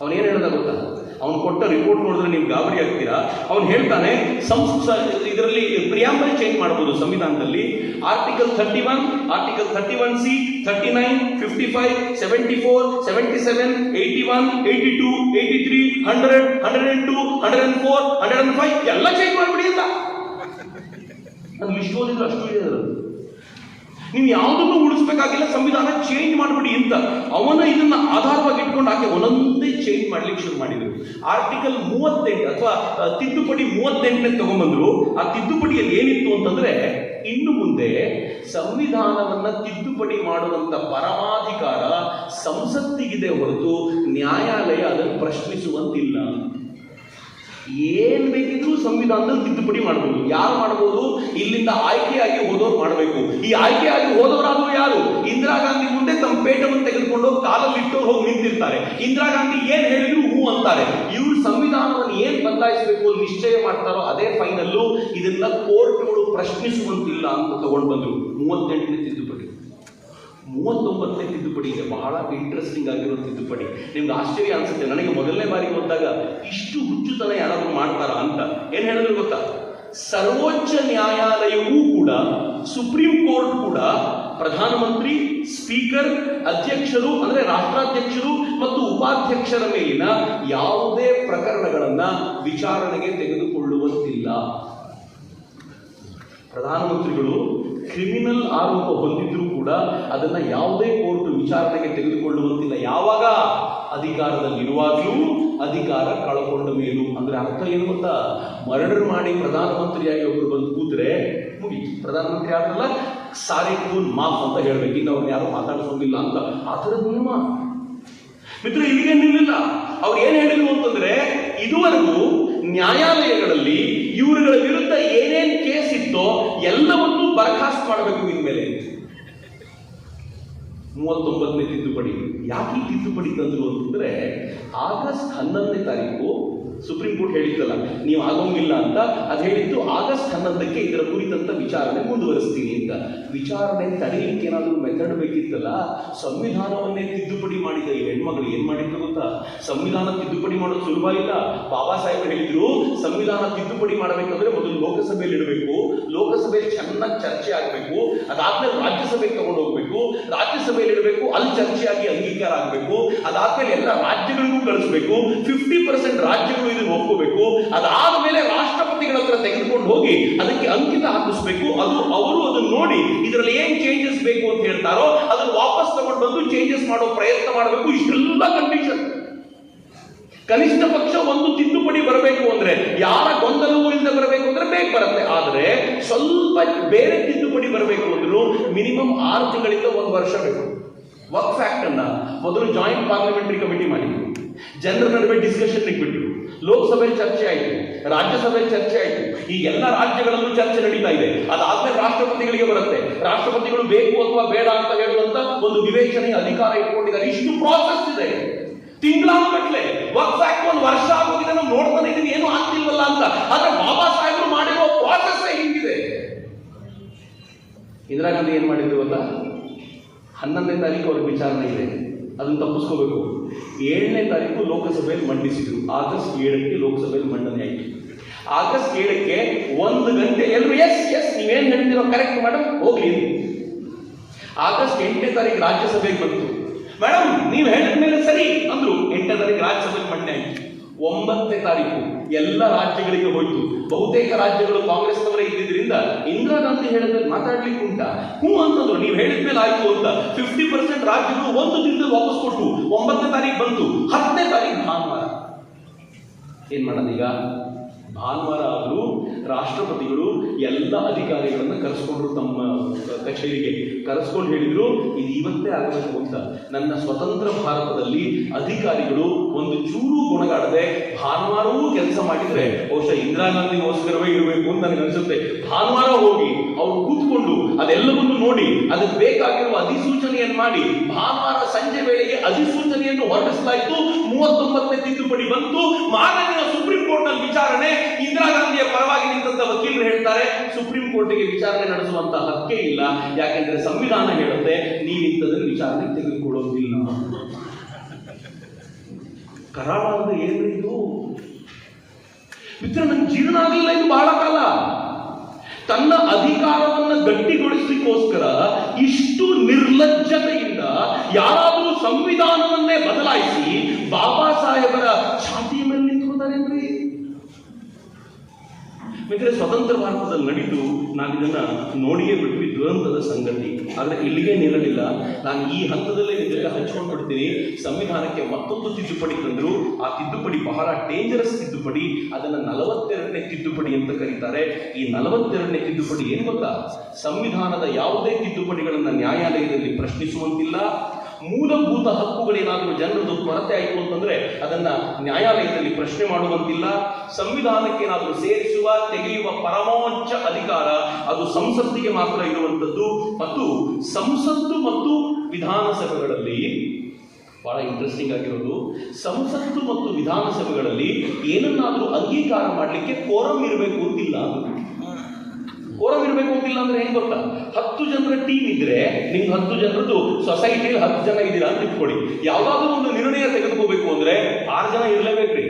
ಅವನೇನು ಹೇಳ್ದ ಗೊತ್ತಾ? ಅವನು ಕೊಟ್ಟ ರಿಪೋರ್ಟ್ ನೋಡಿದ್ರೆ ನೀವು ಗಾಬರಿ ಆಗ್ತೀರಾ? ಅವನು ಹೇಳ್ತಾನೆ, ಸಂಸ ಇದರಲ್ಲಿ ಪ್ರಿಯಾಂಬಲ್ ಚೇಂಜ್ ಮಾಡಬಹುದು ಸಂವಿಧಾನದಲ್ಲಿ. Article thirty one article thirty one C thirty nine fifty five seventy four seventy seven eighty one eighty two eighty three hundred hundred and two hundred and four hundred and five ಎಲ್ಲ change ಮಾಡ್ಬಿಡಿ ಅಂತ. ನಾನು list ಅಷ್ಟು ಇದೆ. ನೀವು ಯಾವುದನ್ನು ಉಳಿಸ್ಬೇಕಾಗಿಲ್ಲ, ಸಂವಿಧಾನ change ಮಾಡ್ಬಿಡಿ ಅಂತ. ಅವನ ಇದನ್ನ ಆಧಾರವಾಗಿ ಇಟ್ಕೊಂಡು ಆಕೆ ಒಂದೊಂದೇ ಚೇಂಜ್ ಮಾಡ್ಲಿಕ್ಕೆ ಶುರು ಮಾಡಿದ್ರು. ಆರ್ಟಿಕಲ್ ಮೂವತ್ತೆಂಟು ಅಥವಾ ತಿದ್ದುಪಡಿ ಮೂವತ್ತೆಂಟನೇ ತಗೊಂಡ್ಬಂದ್ರು ಆ ತಿದ್ದುಪಡಿಯಲ್ಲಿ ಏನಿತ್ತು ಅಂತಂದ್ರೆ, ಇನ್ನು ಮುಂದೆ ಸಂವಿಧಾನವನ್ನ ತಿದ್ದುಪಡಿ ಮಾಡುವಂತ ಪರಮಾಧಿಕಾರ ಸಂಸತ್ತಿಗಿದೆ ಹೊರತು ನ್ಯಾಯಾಲಯ ಅದನ್ನು ಪ್ರಶ್ನಿಸುವಂತಿಲ್ಲ. ಏನ್ ಬೇಕಿದ್ರು ಸಂವಿಧಾನದಲ್ಲಿ ತಿದ್ದುಪಡಿ ಮಾಡಬಹುದು ಯಾರು ಮಾಡಬಹುದು ಇಲ್ಲಿಂದ ಆಯ್ಕೆಯಾಗಿ ಹೋದವ್ರು ಮಾಡಬೇಕು. ಈ ಆಯ್ಕೆಯಾಗಿ ಹೋದವರಾದ್ರು ಯಾರು? ಇಂದಿರಾ ಗಾಂಧಿ ಮುಂದೆ ತಮ್ಮ ಪೇಟವನ್ನು ತೆಗೆದುಕೊಂಡು ಕಾಲಲ್ಲಿಟ್ಟು ಹೋಗಿ ನಿಂತಿರ್ತಾರೆ. ಇಂದಿರಾ ಗಾಂಧಿ ಏನ್ ಹೇಳಿದ್ರು ಹೂ ಅಂತಾರೆ. ಇವ್ರು ಸಂವಿಧಾನವನ್ನು ಏನ್ ಬದಲಾಯಿಸಬೇಕು ನಿಶ್ಚಯ ಮಾಡ್ತಾರೋ ಅದೇ ಫೈನಲ್ಲು ಇದನ್ನ ಕೋರ್ಟ್ಗಳು ಪ್ರಶ್ನಿಸುವಂತಿಲ್ಲ ಅಂತ ತಗೊಂಡು ಬಂದ್ರು. ಮೂವತ್ತೆಂಟನೇ ತಿದ್ದುಪಡಿ. ಮೂವತ್ತೊಂಬತ್ತನೇ ತಿದ್ದುಪಡಿ ಇದೆ. ಬಹಳ ಇಂಟ್ರೆಸ್ಟಿಂಗ್ ಆಗಿರೋ ತಿದ್ದುಪಡಿ. ನಿಮ್ಗೆ ಆಶ್ಚರ್ಯ ಅನಿಸುತ್ತೆ. ನನಗೆ ಮೊದಲನೇ ಬಾರಿ ಓದಿದಾಗ ಇಷ್ಟು ಹುಚ್ಚುತನ ಯಾರಾದರೂ ಮಾಡ್ತಾರ ಅಂತ. ಏನು ಹೇಳಿದ್ರು ಗೊತ್ತಾ? ಸರ್ವೋಚ್ಚ ನ್ಯಾಯಾಲಯವೂ ಕೂಡ ಸುಪ್ರೀಂ ಕೋರ್ಟ್ ಕೂಡ ಪ್ರಧಾನಮಂತ್ರಿ ಸ್ಪೀಕರ್ ಅಧ್ಯಕ್ಷರು, ಅಂದ್ರೆ ರಾಷ್ಟ್ರಾಧ್ಯಕ್ಷರು ಮತ್ತು ಉಪಾಧ್ಯಕ್ಷರ ಮೇಲಿನ ಯಾವುದೇ ಪ್ರಕರಣಗಳನ್ನು ವಿಚಾರಣೆಗೆ ತೆಗೆದುಕೊಳ್ಳುವಂತಿಲ್ಲ. ಪ್ರಧಾನಮಂತ್ರಿಗಳು ಕ್ರಿಮಿನಲ್ ಆರೋಪ ಹೊಂದಿದ್ರೂ ಕೂಡ ಅದನ್ನ ಯಾವುದೇ ಕೋರ್ಟ್ ವಿಚಾರಣೆಗೆ ತೆಗೆದುಕೊಳ್ಳುವಂತಿಲ್ಲ. ಯಾವಾಗ? ಅಧಿಕಾರದಲ್ಲಿರುವಾಗಲೂ ಅಧಿಕಾರ ಕಳ್ಕೊಂಡ ಮೇಲೂ. ಅಂದ್ರೆ ಅರ್ಥ ಏನು ಗೊತ್ತಾ? ಮರ್ಡರ್ ಮಾಡಿ ಪ್ರಧಾನಮಂತ್ರಿಯಾಗಿ ಒಬ್ಬರು ಬಂದು ಕೂತ್ರೆ, ಮುಗೀತು. ಪ್ರಧಾನಮಂತ್ರಿ ಆದ್ರಲ್ಲ, ಸಾರಿ ಕೂನ್ ಮಾಫ್ ಅಂತ ಹೇಳಬೇಕು. ಇನ್ನು ಅವ್ರನ್ನ ಯಾರು ಮಾತಾಡ್ಸೋದಿಲ್ಲ ಅಂತ. ಆ ಥರದ ನಿಯಮ. ಮಿತ್ರ, ಇಲ್ಲಿಗೆ ನಿಲ್ಲಿಲ್ಲ. ಅವ್ರು ಏನು ಹೇಳಿದ್ರು ಅಂತಂದ್ರೆ, ಇದುವರೆಗೂ ನ್ಯಾಯಾಲಯಗಳಲ್ಲಿ ಇವರುಗಳ ವಿರುದ್ಧ ಏನೇನ್ ಕೇಸ್ ಇತ್ತೋ ಎಲ್ಲವನ್ನೂ ಬರಖಾಸ್ತು ಮಾಡಬೇಕು ಇನ್ಮೇಲೆ ಮೂವತ್ತೊಂಬತ್ತನೇ ತಿದ್ದುಪಡಿ. ಯಾಕೆ ತಿದ್ದುಪಡಿ ತಂದ್ರು ಅಂತಂದ್ರೆ, ಆಗಸ್ಟ್ ಹನ್ನೊಂದನೇ ತಾರೀಕು ಸುಪ್ರೀಂ ಕೋರ್ಟ್ ಹೇಳಿತ್ತಲ್ಲ, ನೀವು ಆಗೋಂಗಿಲ್ಲ ಅಂತ ಅದು ಹೇಳಿದ್ದು ಆಗಸ್ಟ್ ಹನ್ನೊಂದಕ್ಕೆ ಇದರ ಕುರಿತಂತ ವಿಚಾರಣೆ ಮುಂದುವರಿಸ್ತೀನಿ ಅಂತ. ವಿಚಾರಣೆ ತಡೆಯಲಿಕ್ಕೆ ಏನಾದರೂ ಮೆಥಡ್ ಬೇಕಿತ್ತಲ್ಲ, ಸಂವಿಧಾನವನ್ನೇ ತಿದ್ದುಪಡಿ ಮಾಡಿದ ಈ ಹೆಣ್ಮಗಳು ಏನ್ ಮಾಡಿದ್ರು ಗೊತ್ತಾ? ಸಂವಿಧಾನ ತಿದ್ದುಪಡಿ ಮಾಡೋದು ಸುಲಭ ಇಲ್ಲ. ಬಾಬಾ ಸಾಹೇಬ್ ಹೇಳಿದ್ರು, ಸಂವಿಧಾನ ತಿದ್ದುಪಡಿ ಮಾಡಬೇಕಂದ್ರೆ ಮೊದಲು ಲೋಕಸಭೆಯಲ್ಲಿ ಇಡಬೇಕು ಲೋಕಸಭೆಯಲ್ಲಿ ಚೆನ್ನಾಗಿ ಚರ್ಚೆ ಆಗಬೇಕು, ಅದಾದ್ಮೇಲೆ ರಾಜ್ಯಸಭೆಗೆ ತಗೊಂಡು ಹೋಗ್ಬೇಕು. ರಾಜ್ಯಸಭೆಯಲ್ಲಿ ಇರಬೇಕು ಅಲ್ಲಿ ಚರ್ಚೆಯಾಗಿ ಅಂಗೀಕಾರ ಆಗಬೇಕು. ಅದಾದ್ಮೇಲೆ ಎಲ್ಲ ರಾಜ್ಯಗಳಿಗೂ ಕಳಿಸಬೇಕು. ಫಿಫ್ಟಿ ಪರ್ಸೆಂಟ್ ರಾಜ್ಯಗಳು ಇದನ್ನು ಒಪ್ಕೋಬೇಕು. ಅದಾದ್ಮೇಲೆ ರಾಷ್ಟ್ರಪತಿಗಳ ಹತ್ರ ತೆಗೆದುಕೊಂಡು ಹೋಗಿ ಅದಕ್ಕೆ ಅಂಕಿತ ಹಾಕಿಸ್ಬೇಕು. ಅದು ಅವರು ಅದನ್ನು ನೋಡಿ ಇದರಲ್ಲಿ ಏನ್ ಚೇಂಜಸ್ ಬೇಕು ಅಂತ ಹೇಳ್ತಾರೋ ಅದನ್ನು ವಾಪಸ್ ತಗೊಂಡು ಬಂದು ಚೇಂಜಸ್ ಮಾಡೋ ಪ್ರಯತ್ನ ಮಾಡಬೇಕು. ಇಷ್ಟೆಲ್ಲ ಕಂಡೀಷನ್ ಕನಿಷ್ಠ ಪಕ್ಷ ಒಂದು ತಿದ್ದುಪಡಿ ಬರಬೇಕು ಅಂದ್ರೆ, ಯಾರ ಗೊಂದಲವೂ ಇಲ್ಲದೆ ಬರಬೇಕು ಅಂದ್ರೆ ಬೇಗ ಬರುತ್ತೆ ಆದ್ರೆ ಸ್ವಲ್ಪ ಬೇರೆ ತಿದ್ದುಪಡಿ ಬರಬೇಕು ಅಂದ್ರೂ ಮಿನಿಮಮ್ ಆರು ತಿಂಗಳಿಂದ ಒಂದು ವರ್ಷ ಬೇಕು. ವರ್ಕ್ ಫ್ಯಾಕ್ಟ್ ಅನ್ನ ಮೊದಲು ಜಾಯಿಂಟ್ ಪಾರ್ಲಿಮೆಂಟರಿ ಕಮಿಟಿ ಮಾಡಿದ್ರು. ಜನರ ನಡುವೆ ಡಿಸ್ಕಷನ್ ಬಿಟ್ಟರು ಲೋಕಸಭೆಯಲ್ಲಿ ಚರ್ಚೆ ಆಯಿತು ರಾಜ್ಯಸಭೆ ಚರ್ಚೆ ಆಯಿತು. ಈ ಎಲ್ಲ ರಾಜ್ಯಗಳಲ್ಲೂ ಚರ್ಚೆ ನಡೀತಾ ಇದೆ. ಅದಾದ್ಮೇಲೆ ರಾಷ್ಟ್ರಪತಿಗಳಿಗೆ ಬರುತ್ತೆ. ರಾಷ್ಟ್ರಪತಿಗಳು ಬೇಕು ಅಥವಾ ಬೇಡ ಅಂತ ಹೇಳುವಂತ ಒಂದು ವಿವೇಚನೆ ಅಧಿಕಾರ ಇಟ್ಕೊಂಡಿದ್ದಾರೆ. ಇಷ್ಟು ಪ್ರಾಸೆಸ್ ಇದೆ. ತಿಂಗಳಾನುಗಟ್ಲೆ. ವರ್ಕ್ ಫ್ಯಾಕ್ಟ್ ಒಂದು ವರ್ಷ ಆಗೋಗಿದೆ ನಾವು ನೋಡ್ತಾನೆ ಇದೀವಿ. ಏನು ಆಗ್ತಿಲ್ವಲ್ಲ ಅಂತ. ಆದ್ರೆ ಬಾಬಾ ಸಾಹೇಬರು ಮಾಡಿರೋ ಪ್ರಾಸೆಸ್ ಹೀಗಿದೆ. ಇಂದಿರಾ ಏನು ಮಾಡಿದ್ರು ಗೊತ್ತಾ? ಹನ್ನೊಂದನೇ ತಾರೀಕು ಅವ್ರ ವಿಚಾರಣೆ ಇದೆ. ಅದನ್ನು ತಪ್ಪಿಸ್ಕೋಬೇಕು. ಏಳನೇ ತಾರೀಕು ಲೋಕಸಭೆಯಲ್ಲಿ ಮಂಡಿಸಿದ್ರು. ಆಗಸ್ಟ್ ಏಳಕ್ಕೆ ಲೋಕಸಭೆಯಲ್ಲಿ ಮಂಡನೆ ಆಯಿತು. ಆಗಸ್ಟ್ ಏಳಕ್ಕೆ ಒಂದು ಗಂಟೆ ಎಲ್ಲರೂ ಎಸ್ ಎಸ್ ನೀವೇನು ಹೇಳ್ತೀರೋ ಕರೆಕ್ಟ್ ಮೇಡಮ್ ಹೋಗ್ಲಿ. ಆಗಸ್ಟ್ ಎಂಟನೇ ತಾರೀಕು ರಾಜ್ಯಸಭೆಗೆ ಬಂತು. ಮೇಡಮ್ ನೀವು ಹೇಳಿದ ಮೇಲೆ ಸರಿ, ಅಂದ್ರು. ಎಂಟನೇ ತಾರೀಕು ರಾಜ್ಯಸಭೆಗೆ ಮಂಡನೆ ಆಯಿತು. ಒಂಬತ್ತನೇ ತಾರೀಕು ಎಲ್ಲ ರಾಜ್ಯಗಳಿಗೆ ಹೋಯ್ತು. ಬಹುತೇಕ ರಾಜ್ಯಗಳು ಕಾಂಗ್ರೆಸ್ನವರೇ ಇದ್ದಿದ್ರಿಂದ ಇಂದಿರಾ ಗಾಂಧಿ ಹೇಳಿದ್ರೆ ಮಾತಾಡ್ಲಿಕ್ಕೆ ಉಂಟ. ಹ್ಞೂ ಅಂತಂದ್ರು, ನೀವು ಹೇಳಿದ ಮೇಲೆ ಆಯ್ತು ಅಂತ. ಫಿಫ್ಟಿ ಪರ್ಸೆಂಟ್ ರಾಜ್ಯಗಳು ಒಂದು ದಿನದಲ್ಲಿ ವಾಪಸ್ ಕೊಟ್ಟು ಒಂಬತ್ತನೇ ತಾರೀಕು ಬಂತು. ಹತ್ತನೇ ತಾರೀಕು ಭಾನುವಾರ. ಏನ್ ಮಾಡೋದೀಗ ಭಾನುವಾರ ಆದರೂ ರಾಷ್ಟ್ರಪತಿಗಳು ಎಲ್ಲ ಅಧಿಕಾರಿಗಳನ್ನು ಕರೆಸ್ಕೊಂಡ್ರು ತಮ್ಮ ಕಚೇರಿಗೆ. ಕರೆಸ್ಕೊಂಡು ಹೇಳಿದ್ರು, ಇದು ಇವತ್ತೇ ಆಗಬೇಕು ಅಂತ. ನನ್ನ ಸ್ವತಂತ್ರ ಭಾರತದಲ್ಲಿ ಅಧಿಕಾರಿಗಳು ಒಂದು ಚೂರು ಗುಣಗಾಡದೆ ಭಾನುವಾರವೂ ಕೆಲಸ ಮಾಡಿದ್ರೆ ಬಹುಶಃ ಇಂದಿರಾ ಗಾಂಧಿಗೋಸ್ಕರವೇ ಇರಬೇಕು ಅಂತ ನನಗೆ ಅನಿಸುತ್ತೆ. ಭಾನುವಾರ ಹೋಗಿ ಅವ್ರು ಕೂತ್ಕೊಂಡು ಅದೆಲ್ಲವನ್ನೂ ನೋಡಿ, ಅದಕ್ಕೆ ಬೇಕಾಗಿರುವ ಅಧಿಸೂಚನೆಯನ್ನು ಮಾಡಿ, ಭಾನುವಾರ ಸಂಜೆ ವೇಳೆಗೆ ಅಧಿಸೂಚನೆಯನ್ನು ಹೊರಡಿಸಲಾಯಿತು ಮೂವತ್ತೊಂಬತ್ತನೇ ತಿದ್ದುಪಡಿ ಬಂತು ಮಾನನೀಯ ಸುಪ್ರೀಂ ಕೋರ್ಟಿಗೆ ವಿಚಾರಣೆ ನಡೆಸುವಂತ ಹಕ್ಕೇ ಇಲ್ಲ. ಯಾಕೆಂದ್ರೆ ಸಂವಿಧಾನ ಹೇಳುತ್ತೆ ನೀವಿಂಥದನ್ನು ವಿಚಾರಣೆ ತೆಗೆದುಕೊಳ್ಳೋದಿಲ್ಲ ಕರಾಳ ಅಂದ್ರೆ ಇದು? ಮಿತ್ರ ನನ್ ಜೀರ್ಣ ಆಗಲಿಲ್ಲ ಇದು ಬಹಳ ಕಾಲ. ತನ್ನ ಅಧಿಕಾರವನ್ನ ಗಟ್ಟಿಗೊಳಿಸಲಿಕ್ಕೋಸ್ಕರ ಇಷ್ಟು ನಿರ್ಲಜ್ಜತೆಯಿಂದ ಯಾರಾದರೂ ಸಂವಿಧಾನವನ್ನೇ ಬದಲಾಯಿಸಿ, ಬಾಬಾ ಸಾಹೇಬರ ಮಿತ್ರ ಸ್ವತಂತ್ರ ಭಾರತದಲ್ಲಿ ನಡೀತು, ನಾವು ಇದನ್ನ ನೋಡಿಯೇ ಬಿಟ್ವಿ, ದುರಂತದ ಸಂಗತಿ. ಆದರೆ ಇಲ್ಲಿಗೆ ನಿಲ್ಲಲಿಲ್ಲ. ನಾನು ಈ ಹಂತದಲ್ಲೇ ನಿಜಕ್ಕೆ ಹಂಚ್ಕೊಂಡು ಬಿಡ್ತೀನಿ. ಸಂವಿಧಾನಕ್ಕೆ ಮತ್ತೊಂದು ತಿದ್ದುಪಡಿ ತಂದ್ರು. ಆ ತಿದ್ದುಪಡಿ ಬಹಳ ಡೇಂಜರಸ್ ತಿದ್ದುಪಡಿ. ಅದನ್ನ ನಲವತ್ತೆರಡನೇ ತಿದ್ದುಪಡಿ ಅಂತ ಕರೀತಾರೆ. ಈ ನಲವತ್ತೆರಡನೇ ತಿದ್ದುಪಡಿ ಏನು ಗೊತ್ತಾ? ಸಂವಿಧಾನದ ಯಾವುದೇ ತಿದ್ದುಪಡಿಗಳನ್ನು ನ್ಯಾಯಾಲಯದಲ್ಲಿ ಪ್ರಶ್ನಿಸುವಂತಿಲ್ಲ. ಮೂಲಭೂತ ಹಕ್ಕುಗಳೇನಾದರೂ ಜನರದ್ದು ಕೊರತೆ ಆಯಿತು ಅಂತಂದ್ರೆ ಅದನ್ನ ನ್ಯಾಯಾಲಯದಲ್ಲಿ ಪ್ರಶ್ನೆ ಮಾಡುವಂತಿಲ್ಲ. ಸಂವಿಧಾನಕ್ಕೆ ಏನಾದರೂ ಸೇರಿಸುವ, ತೆಗೆಯುವ ಪರಮೋಚ್ಚ ಅಧಿಕಾರ ಅದು ಸಂಸತ್ತಿಗೆ ಮಾತ್ರ ಇರುವಂಥದ್ದು ಮತ್ತು ಸಂಸತ್ತು ಮತ್ತು ವಿಧಾನಸಭೆಗಳಲ್ಲಿ ಬಹಳ ಇಂಟ್ರೆಸ್ಟಿಂಗ್ ಆಗಿರೋದು. ಸಂಸತ್ತು ಮತ್ತು ವಿಧಾನಸಭೆಗಳಲ್ಲಿ ಏನನ್ನಾದರೂ ಅಂಗೀಕಾರ ಮಾಡಲಿಕ್ಕೆ ಕೋರಂ ಇರಬೇಕು ಅಂತಿಲ್ಲ. ಕೋರಂ ಇರಬೇಕು ಅಂತಿಲ್ಲ ಅಂದ್ರೆ ಹೆಂಗ್ ಗೊತ್ತಾ? ಹತ್ತು ಜನರ ಟೀಮ್ ಇದ್ರೆ ನಿಮ್ಗೆ ಹತ್ತು ಜನರದ್ದು ಸೊಸೈಟಿಯಲ್ಲಿ ಹತ್ತು ಜನ ಇದ್ದೀರಾ ಅಂತ ಇಟ್ಕೊಳ್ಳಿ. ಯಾವಾಗಲೂ ಒಂದು ನಿರ್ಣಯ ತೆಗೆದುಕೋಬೇಕು ಅಂದ್ರೆ ಆರು ಜನ ಇರ್ಲೇಬೇಕ್ರಿ.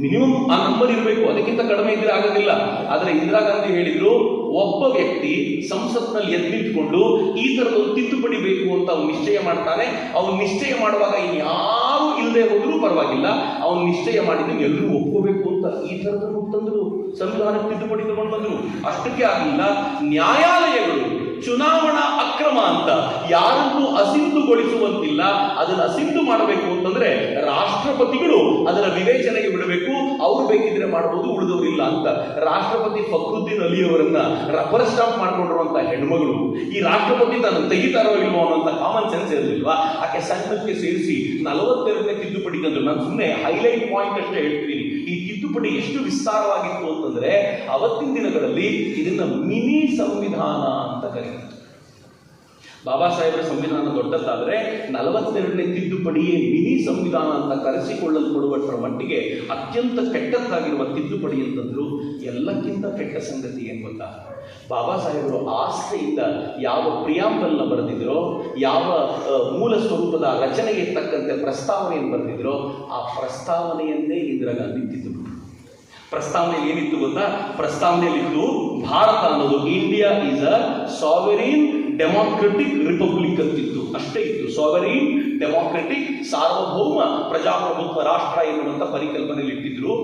ಮಿನಿಮಮ್ ಆ ನಂಬರ್ ಇರಬೇಕು, ಅದಕ್ಕಿಂತ ಕಡಿಮೆ ಇದ್ರೆ ಆಗೋದಿಲ್ಲ. ಆದ್ರೆ ಇಂದಿರಾ ಗಾಂಧಿ ಹೇಳಿದ್ರು, ಒಬ್ಬ ವ್ಯಕ್ತಿ ಸಂಸತ್ನಲ್ಲಿ ಎದ್ದಿಟ್ಕೊಂಡು ಈ ಒಂದು ತಿದ್ದುಪಡಿ ಬೇಕು ಅಂತ ಅವ್ನು ನಿಶ್ಚಯ ಮಾಡ್ತಾನೆ. ಅವ್ನು ನಿಶ್ಚಯ ಮಾಡುವಾಗ ಹೋದ್ರೂ ಪರವಾಗಿಲ್ಲ. ಅವನು ನಿಶ್ಚಯ ಮಾಡಿದ್ದು ಎಲ್ಲರೂ ಒಪ್ಕೋಬೇಕು ಅಂತ ಈ ಥರದನ್ನು ತಂದರು. ಸಂವಿಧಾನಕ್ಕೆ ತಿದ್ದುಪಡಿ ತಗೊಂಡು ಬಂದ್ರು. ಅಷ್ಟಕ್ಕೆ ಆಗಲಿಲ್ಲ ನ್ಯಾಯಾಲಯಗಳು ಚುನಾವಣಾ ಅಕ್ರಮ ಅಂತ ಯಾರನ್ನು ಅಸಿಂಧುಗೊಳಿಸುವಂತಿಲ್ಲ, ಅದನ್ನು ಅಸಿಂಧು ಮಾಡಬೇಕು ಅಂತಂದ್ರೆ ರಾಷ್ಟ್ರಪತಿಗಳು ಅದರ ವಿವೇಚನೆಗೆ ಬಿಡಬೇಕು, ಅವ್ರು ಬೇಕಿದ್ರೆ ಮಾಡಬಹುದು ಉಳಿದವರಿಲ್ಲ ಅಂತ. ರಾಷ್ಟ್ರಪತಿ ಫಕ್ರುದ್ದೀನ್ ಅಲಿ ಅವರನ್ನ ರಬ್ಬರ್ ಸ್ಟಾಂಪ್ ಮಾಡ್ಕೊಂಡಿರುವಂತ ಹೆಣ್ಮಗಳು, ಈ ರಾಷ್ಟ್ರಪತಿ ತಾನು ತೆಗಿತಾರೋ ಇಲ್ವೋ ಕಾಮನ್ ಸೆನ್ಸ್ ಇರಲಿಲ್ವಾ? ಆಕೆ ಸಣ್ಣಕ್ಕೆ ಸೇರಿಸಿ ನಲವತ್ತೆರಡನೇ ತಿದ್ದುಪಡಿ ತಂದ್ರು. ನಾನು ಸುಮ್ಮನೆ ಹೈಲೈಟ್ ಪಾಯಿಂಟ್ ಅಷ್ಟೇ ಹೇಳ್ತೀನಿ. ತಿದ್ದುಪಡಿ ಎಷ್ಟು ವಿಸ್ತಾರವಾಗಿತ್ತು ಅಂತಂದ್ರೆ ಅವತ್ತಿನ ದಿನಗಳಲ್ಲಿ ಇದನ್ನ ಮಿನಿ ಸಂವಿಧಾನ ಅಂತ ಕರೀತಾರೆ. ಬಾಬಾ ಸಾಹೇಬರ ಸಂವಿಧಾನ ದೊಡ್ಡದಾದ್ರೆ ನಲವತ್ತೆರಡನೇ ತಿದ್ದುಪಡಿಯೇ ಮಿನಿ ಸಂವಿಧಾನ ಅಂತ ಕರೆಸಿಕೊಳ್ಳಲ್ಪಡುವಷ್ಟರ ಮಟ್ಟಿಗೆ ಅತ್ಯಂತ ಕೆಟ್ಟದ್ದಾಗಿರುವ ತಿದ್ದುಪಡಿ ಅಂತಂದ್ರು ಎಲ್ಲಕ್ಕಿಂತ ಕೆಟ್ಟ ಸಂಗತಿ ಏನು ಗೊತ್ತಾ? ಬಾಬಾ ಸಾಹೇಬರು ಆಸ್ತೆಯಿಂದ ಯಾವ ಪ್ರಿಯಾಂಬಲ್ನ ಬರೆದಿದ್ರೋ, ಯಾವ ಮೂಲ ಸ್ವರೂಪದ ರಚನೆಗೆ ತಕ್ಕಂತೆ ಪ್ರಸ್ತಾವನೆಯನ್ನು ಬರೆದಿದ್ರೋ, ಆ ಪ್ರಸ್ತಾವನೆಯನ್ನೇ ಇಂದಿರಾ ಗಾಂಧಿ ಪ್ರಸ್ತಾವನೆಯಲ್ಲಿ ಏನಿತ್ತು ಗೊತ್ತಾ? ಪ್ರಸ್ತಾವನೆಯಲ್ಲಿತ್ತು ಭಾರತ ಅನ್ನೋದು India is a sovereign democratic republic ಅಂತಿತ್ತು. ಅಷ್ಟೇ ಇತ್ತು. ಸಾವರಿನ್ ಡೆಮಾಕ್ರೆಟಿಕ್ ಸಾರ್ವಭೌಮ, ಪ್ರಜಾಪ್ರಭುತ್ವ, ರಾಷ್ಟ್ರ ಎನ್ನುವಂತ ಪರಿಕಲ್ಪನೆಯಲ್ಲಿ ಇಟ್ಟಿದ್ರು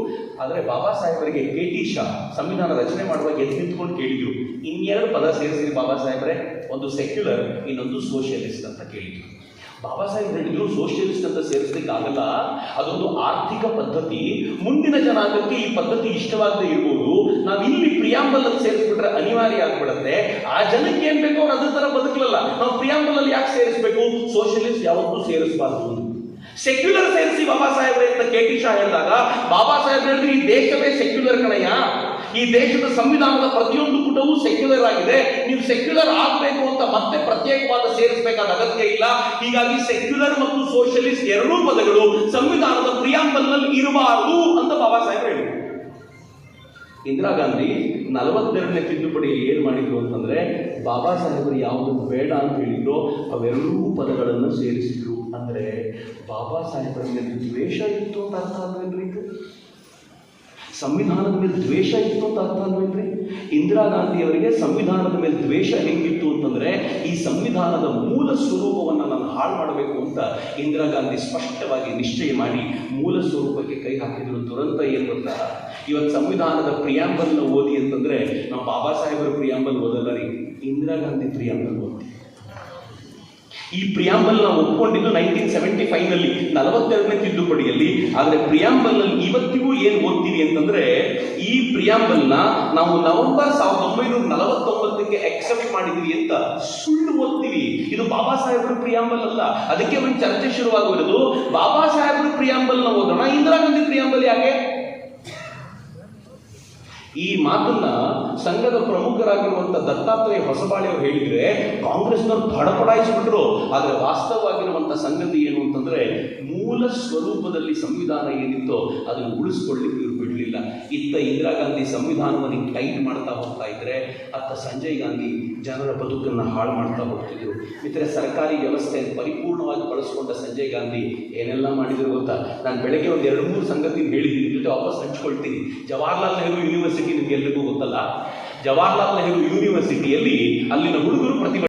ಆದರೆ ಬಾಬಾ ಸಾಹೇಬರಿಗೆ ಕೆ ಟಿ ಶಾ ಸಂವಿಧಾನ ರಚನೆ ಮಾಡುವಾಗ ಎದ್ದು ನಿಂತ್ಕೊಂಡು ಕೇಳಿದ್ರು. ಇನ್ನೆರಡು ಪದ ಸೇರಿಸಿರಿ ಬಾಬಾ ಸಾಹೇಬ್ರೆ. ಒಂದು ಸೆಕ್ಯುಲರ್ ಇನ್ನೊಂದು ಸೋಷಿಯಲಿಸ್ಟ್ ಅಂತ ಕೇಳಿದ್ರು. ಬಾಬಾ ಸಾಹೇಬ್ ಹೇಳಿದ್ರು ಸೋಷಿಯಲಿಸ್ಟ್ ಅಂತ ಸೇರಿಸ್ಲಿಕ್ಕೆ ಆಗಲ್ಲ. ಅದೊಂದು ಆರ್ಥಿಕ ಪದ್ಧತಿ. ಮುಂದಿನ ಜನಾಂಗಕ್ಕೆ ಈ ಪದ್ಧತಿ ಇಷ್ಟವಾಗದೇ ಇರ್ಬೋದು. ನಾವು ಇಲ್ಲಿ ಪ್ರಿಯಾಂಬಲ್ ಅಲ್ಲಿ ಸೇರಿಸ್ಬಿಟ್ರೆ ಅನಿವಾರ್ಯ ಆಗ್ಬಿಡುತ್ತೆ. ಆ ಜನಕ್ಕೆ ಏನ್ ಬೇಕೋ ಅವ್ರು ಅದೇ ತರ ಬದುಕಲಲ್ಲ. ನಾವು ಪ್ರಿಯಾಂಬಲ್ ಅಲ್ಲಿ ಯಾಕೆ ಸೇರಿಸ್ಬೇಕು? ಸೋಷಿಯಲಿಸ್ಟ್ ಯಾವತ್ತೂ ಸೇರಿಸಬಾರ್ದು. ಸೆಕ್ಯುಲರ್ ಸೇರಿಸಿ ಬಾಬಾ ಸಾಹೇಬ್ರೆ ಅಂತ ಕೆ ಟಿ ಶಾ ಹೇಳಿದಾಗ, ಬಾಬಾ ಸಾಹೇಬ್ ಹೇಳಿದ್ರೆ ಈ ದೇಶವೇ ಸೆಕ್ಯುಲರ್ ಕಣಯ್ಯ. ಈ ದೇಶದ ಸಂವಿಧಾನದ ಪ್ರತಿಯೊಂದು ಪುಟವೂ ಸೆಕ್ಯುಲರ್ ಆಗಿದೆ. ನೀವು ಸೆಕ್ಯುಲರ್ ಆಗಬೇಕು ಅಂತ ಮತ್ತೆ ಪ್ರತ್ಯೇಕವಾದ ಸೇರಿಸಬೇಕಾದ ಅಗತ್ಯ ಇಲ್ಲ. ಹೀಗಾಗಿ ಸೆಕ್ಯುಲರ್ ಮತ್ತು ಸೋಷಿಯಲಿಸ್ಟ್ ಎರಡೂ ಪದಗಳು ಸಂವಿಧಾನದ ಪ್ರಿಯಾಂಬಲ್ನಲ್ಲಿ ಇರಬಾರದು ಅಂತ ಬಾಬಾ ಸಾಹೇಬ್ ಹೇಳಿದರು. ಇಂದಿರಾ ಗಾಂಧಿ ನಲವತ್ತೆರಡನೇ ತಿದ್ದುಪಡಿಯಲ್ಲಿ ಏನು ಮಾಡಿದ್ರು ಅಂತಂದ್ರೆ ಬಾಬಾ ಸಾಹೇಬರು ಯಾವುದು ಬೇಡ ಅಂತ ಹೇಳಿದ್ರು ಅವೆರಡೂ ಪದಗಳನ್ನು ಸೇರಿಸಿದ್ರು. ಅಂದ್ರೆ ಬಾಬಾ ಸಾಹೇಬರ ಮೇಲೆ ದ್ವೇಷ ಇತ್ತು ಅಂತ ಅರ್ಥ ಇದು? ಸಂವಿಧಾನದ ಮೇಲೆ ದ್ವೇಷ ಇತ್ತು ಅಂತ ಅರ್ಥ ಅಲ್ವೇನ್ರಿ? ಇಂದಿರಾ ಗಾಂಧಿ ಅವರಿಗೆ ಸಂವಿಧಾನದ ಮೇಲೆ ದ್ವೇಷ ಹೆಂಗಿತ್ತು ಅಂತಂದ್ರೆ ಈ ಸಂವಿಧಾನದ ಮೂಲ ಸ್ವರೂಪವನ್ನು ನಾನು ಹಾಳು ಮಾಡಬೇಕು ಅಂತ ಇಂದಿರಾ ಗಾಂಧಿ ಸ್ಪಷ್ಟವಾಗಿ ನಿಶ್ಚಯ ಮಾಡಿ ಮೂಲ ಸ್ವರೂಪಕ್ಕೆ ಕೈ ಹಾಕಿದ್ರು. ದುರಂತ ಏನು ಗೊತ್ತಾ? ಇವತ್ತು ಸಂವಿಧಾನದ ಪ್ರಿಯಾಂಬಲ್ನ ಓದಿ ಅಂತಂದ್ರೆ ನಾವು ಬಾಬಾ ಸಾಹೇಬರ ಪ್ರಿಯಾಂಬಲ್ ಓದಲ್ಲ ರೀ. ಇಂದಿರಾ ಗಾಂಧಿ ಪ್ರಿಯಾಂಬಲ್ ಓದ್ತೀವಿ ಈ ಪ್ರಿಯಾಂಬಲ್ ನಾವು ಒಪ್ಕೊಂಡಿದ್ದು ನೈನ್ಟೀನ್ ಸೆವೆಂಟಿ ಫೈವ್ನಲ್ಲಿ, ನಲವತ್ತೆರಡನೇ ತಿದ್ದುಪಡಿಯಲ್ಲಿ. ಆದರೆ ಪ್ರಿಯಾಂಬಲ್ನಲ್ಲಿ ಇವತ್ತಿಗೂ ಏನು ಓದ್ತೀವಿ ಅಂತಂದ್ರೆ, ಈ ಪ್ರಿಯಾಂಬಲ್ನ ನಾವು ನವೆಂಬರ್ ಸಾವಿರದ ಒಂಬೈನೂರ ನಲವತ್ತೊಂಬತ್ತಕ್ಕೆ ಎಕ್ಸೆಪ್ಟ್ ಮಾಡಿದ್ವಿ ಅಂತ ಸುಳ್ಳು ಓದ್ತೀವಿ. ಇದು ಬಾಬಾ ಸಾಹೇಬರ ಪ್ರಿಯಾಂಬಲ್ ಅಲ್ಲ. ಅದಕ್ಕೆ ಒಂದು ಚರ್ಚೆ ಶುರುವಾಗುವುದು ಬಾಬಾ ಸಾಹೇಬರ ಪ್ರಿಯಾಂಬಲ್ನ ಓದೋಣ. ಇಂದಿರಾ ಗಾಂಧಿ ಪ್ರಿಯಾಂಬಲ್ ಯಾಕೆ? ಈ ಮಾತನ್ನ ಸಂಘದ ಪ್ರಮುಖರಾಗಿರುವಂತ ದತ್ತಾತ್ರೇಯ ಹೊಸಬಾಳೆ ಅವರು ಹೇಳಿದ್ರೆ ಕಾಂಗ್ರೆಸ್ನವ್ರು ಬಡಪಡಾಯಿಸ್ಬಿಟ್ರು ಆದ್ರೆ ವಾಸ್ತವವಾಗಿರುವಂತ ಸಂಗತಿ ಏನು ಅಂತಂದ್ರೆ ಮೂಲ ಸ್ವರೂಪದಲ್ಲಿ ಸಂವಿಧಾನ ಏನಿತ್ತೋ ಅದನ್ನು ಉಳಿಸ್ಕೊಳ್ಳಿಕ್ಕೆ ಬಿಡಲಿಲ್ಲ. ಇತ್ತ ಇಂದಿರಾ ಗಾಂಧಿ ಸಂವಿಧಾನವನ್ನು ಟೈಟ್ ಮಾಡ್ತಾ ಹೋಗ್ತಾ ಇದ್ರೆ, ಅತ್ತ ಸಂಜಯ್ ಗಾಂಧಿ ಜನರ ಬದುಕನ್ನು ಹಾಳು ಮಾಡ್ತಾ ಹೋಗ್ತಿದ್ರು. ಮಿತ್ರ ಸರ್ಕಾರಿ ವ್ಯವಸ್ಥೆಯನ್ನು ಪರಿಪೂರ್ಣವಾಗಿ ಬಳಸ್ಕೊಂಡ ಸಂಜಯ್ ಗಾಂಧಿ ಏನೆಲ್ಲ ಮಾಡಿದ್ರು ಗೊತ್ತಾ? ನಾನು ಬೆಳಗ್ಗೆ ಒಂದು ಎರಡು ಮೂರು ಸಂಗತಿ ಹೇಳಿದ್ದೀನಿ. ಜೊತೆ ವಾಪಸ್ ಹಂಚ್ಕೊಳ್ತೀನಿ. ಜವಾಹರ್ಲಾಲ್ ನೆಹರು ಯೂನಿವರ್ಸಿಟಿ ನಿಮ್ಗೆ ಎಲ್ರಿಗೂ ಗೊತ್ತಲ್ಲ? ಜವಾಹರ್ಲಾಲ್ ನೆಹರು ಯೂನಿವರ್ಸಿಟಿಯಲ್ಲಿ ಅಲ್ಲಿನ ಹುಡುಗರು ಪ್ರತಿಭಟನೆ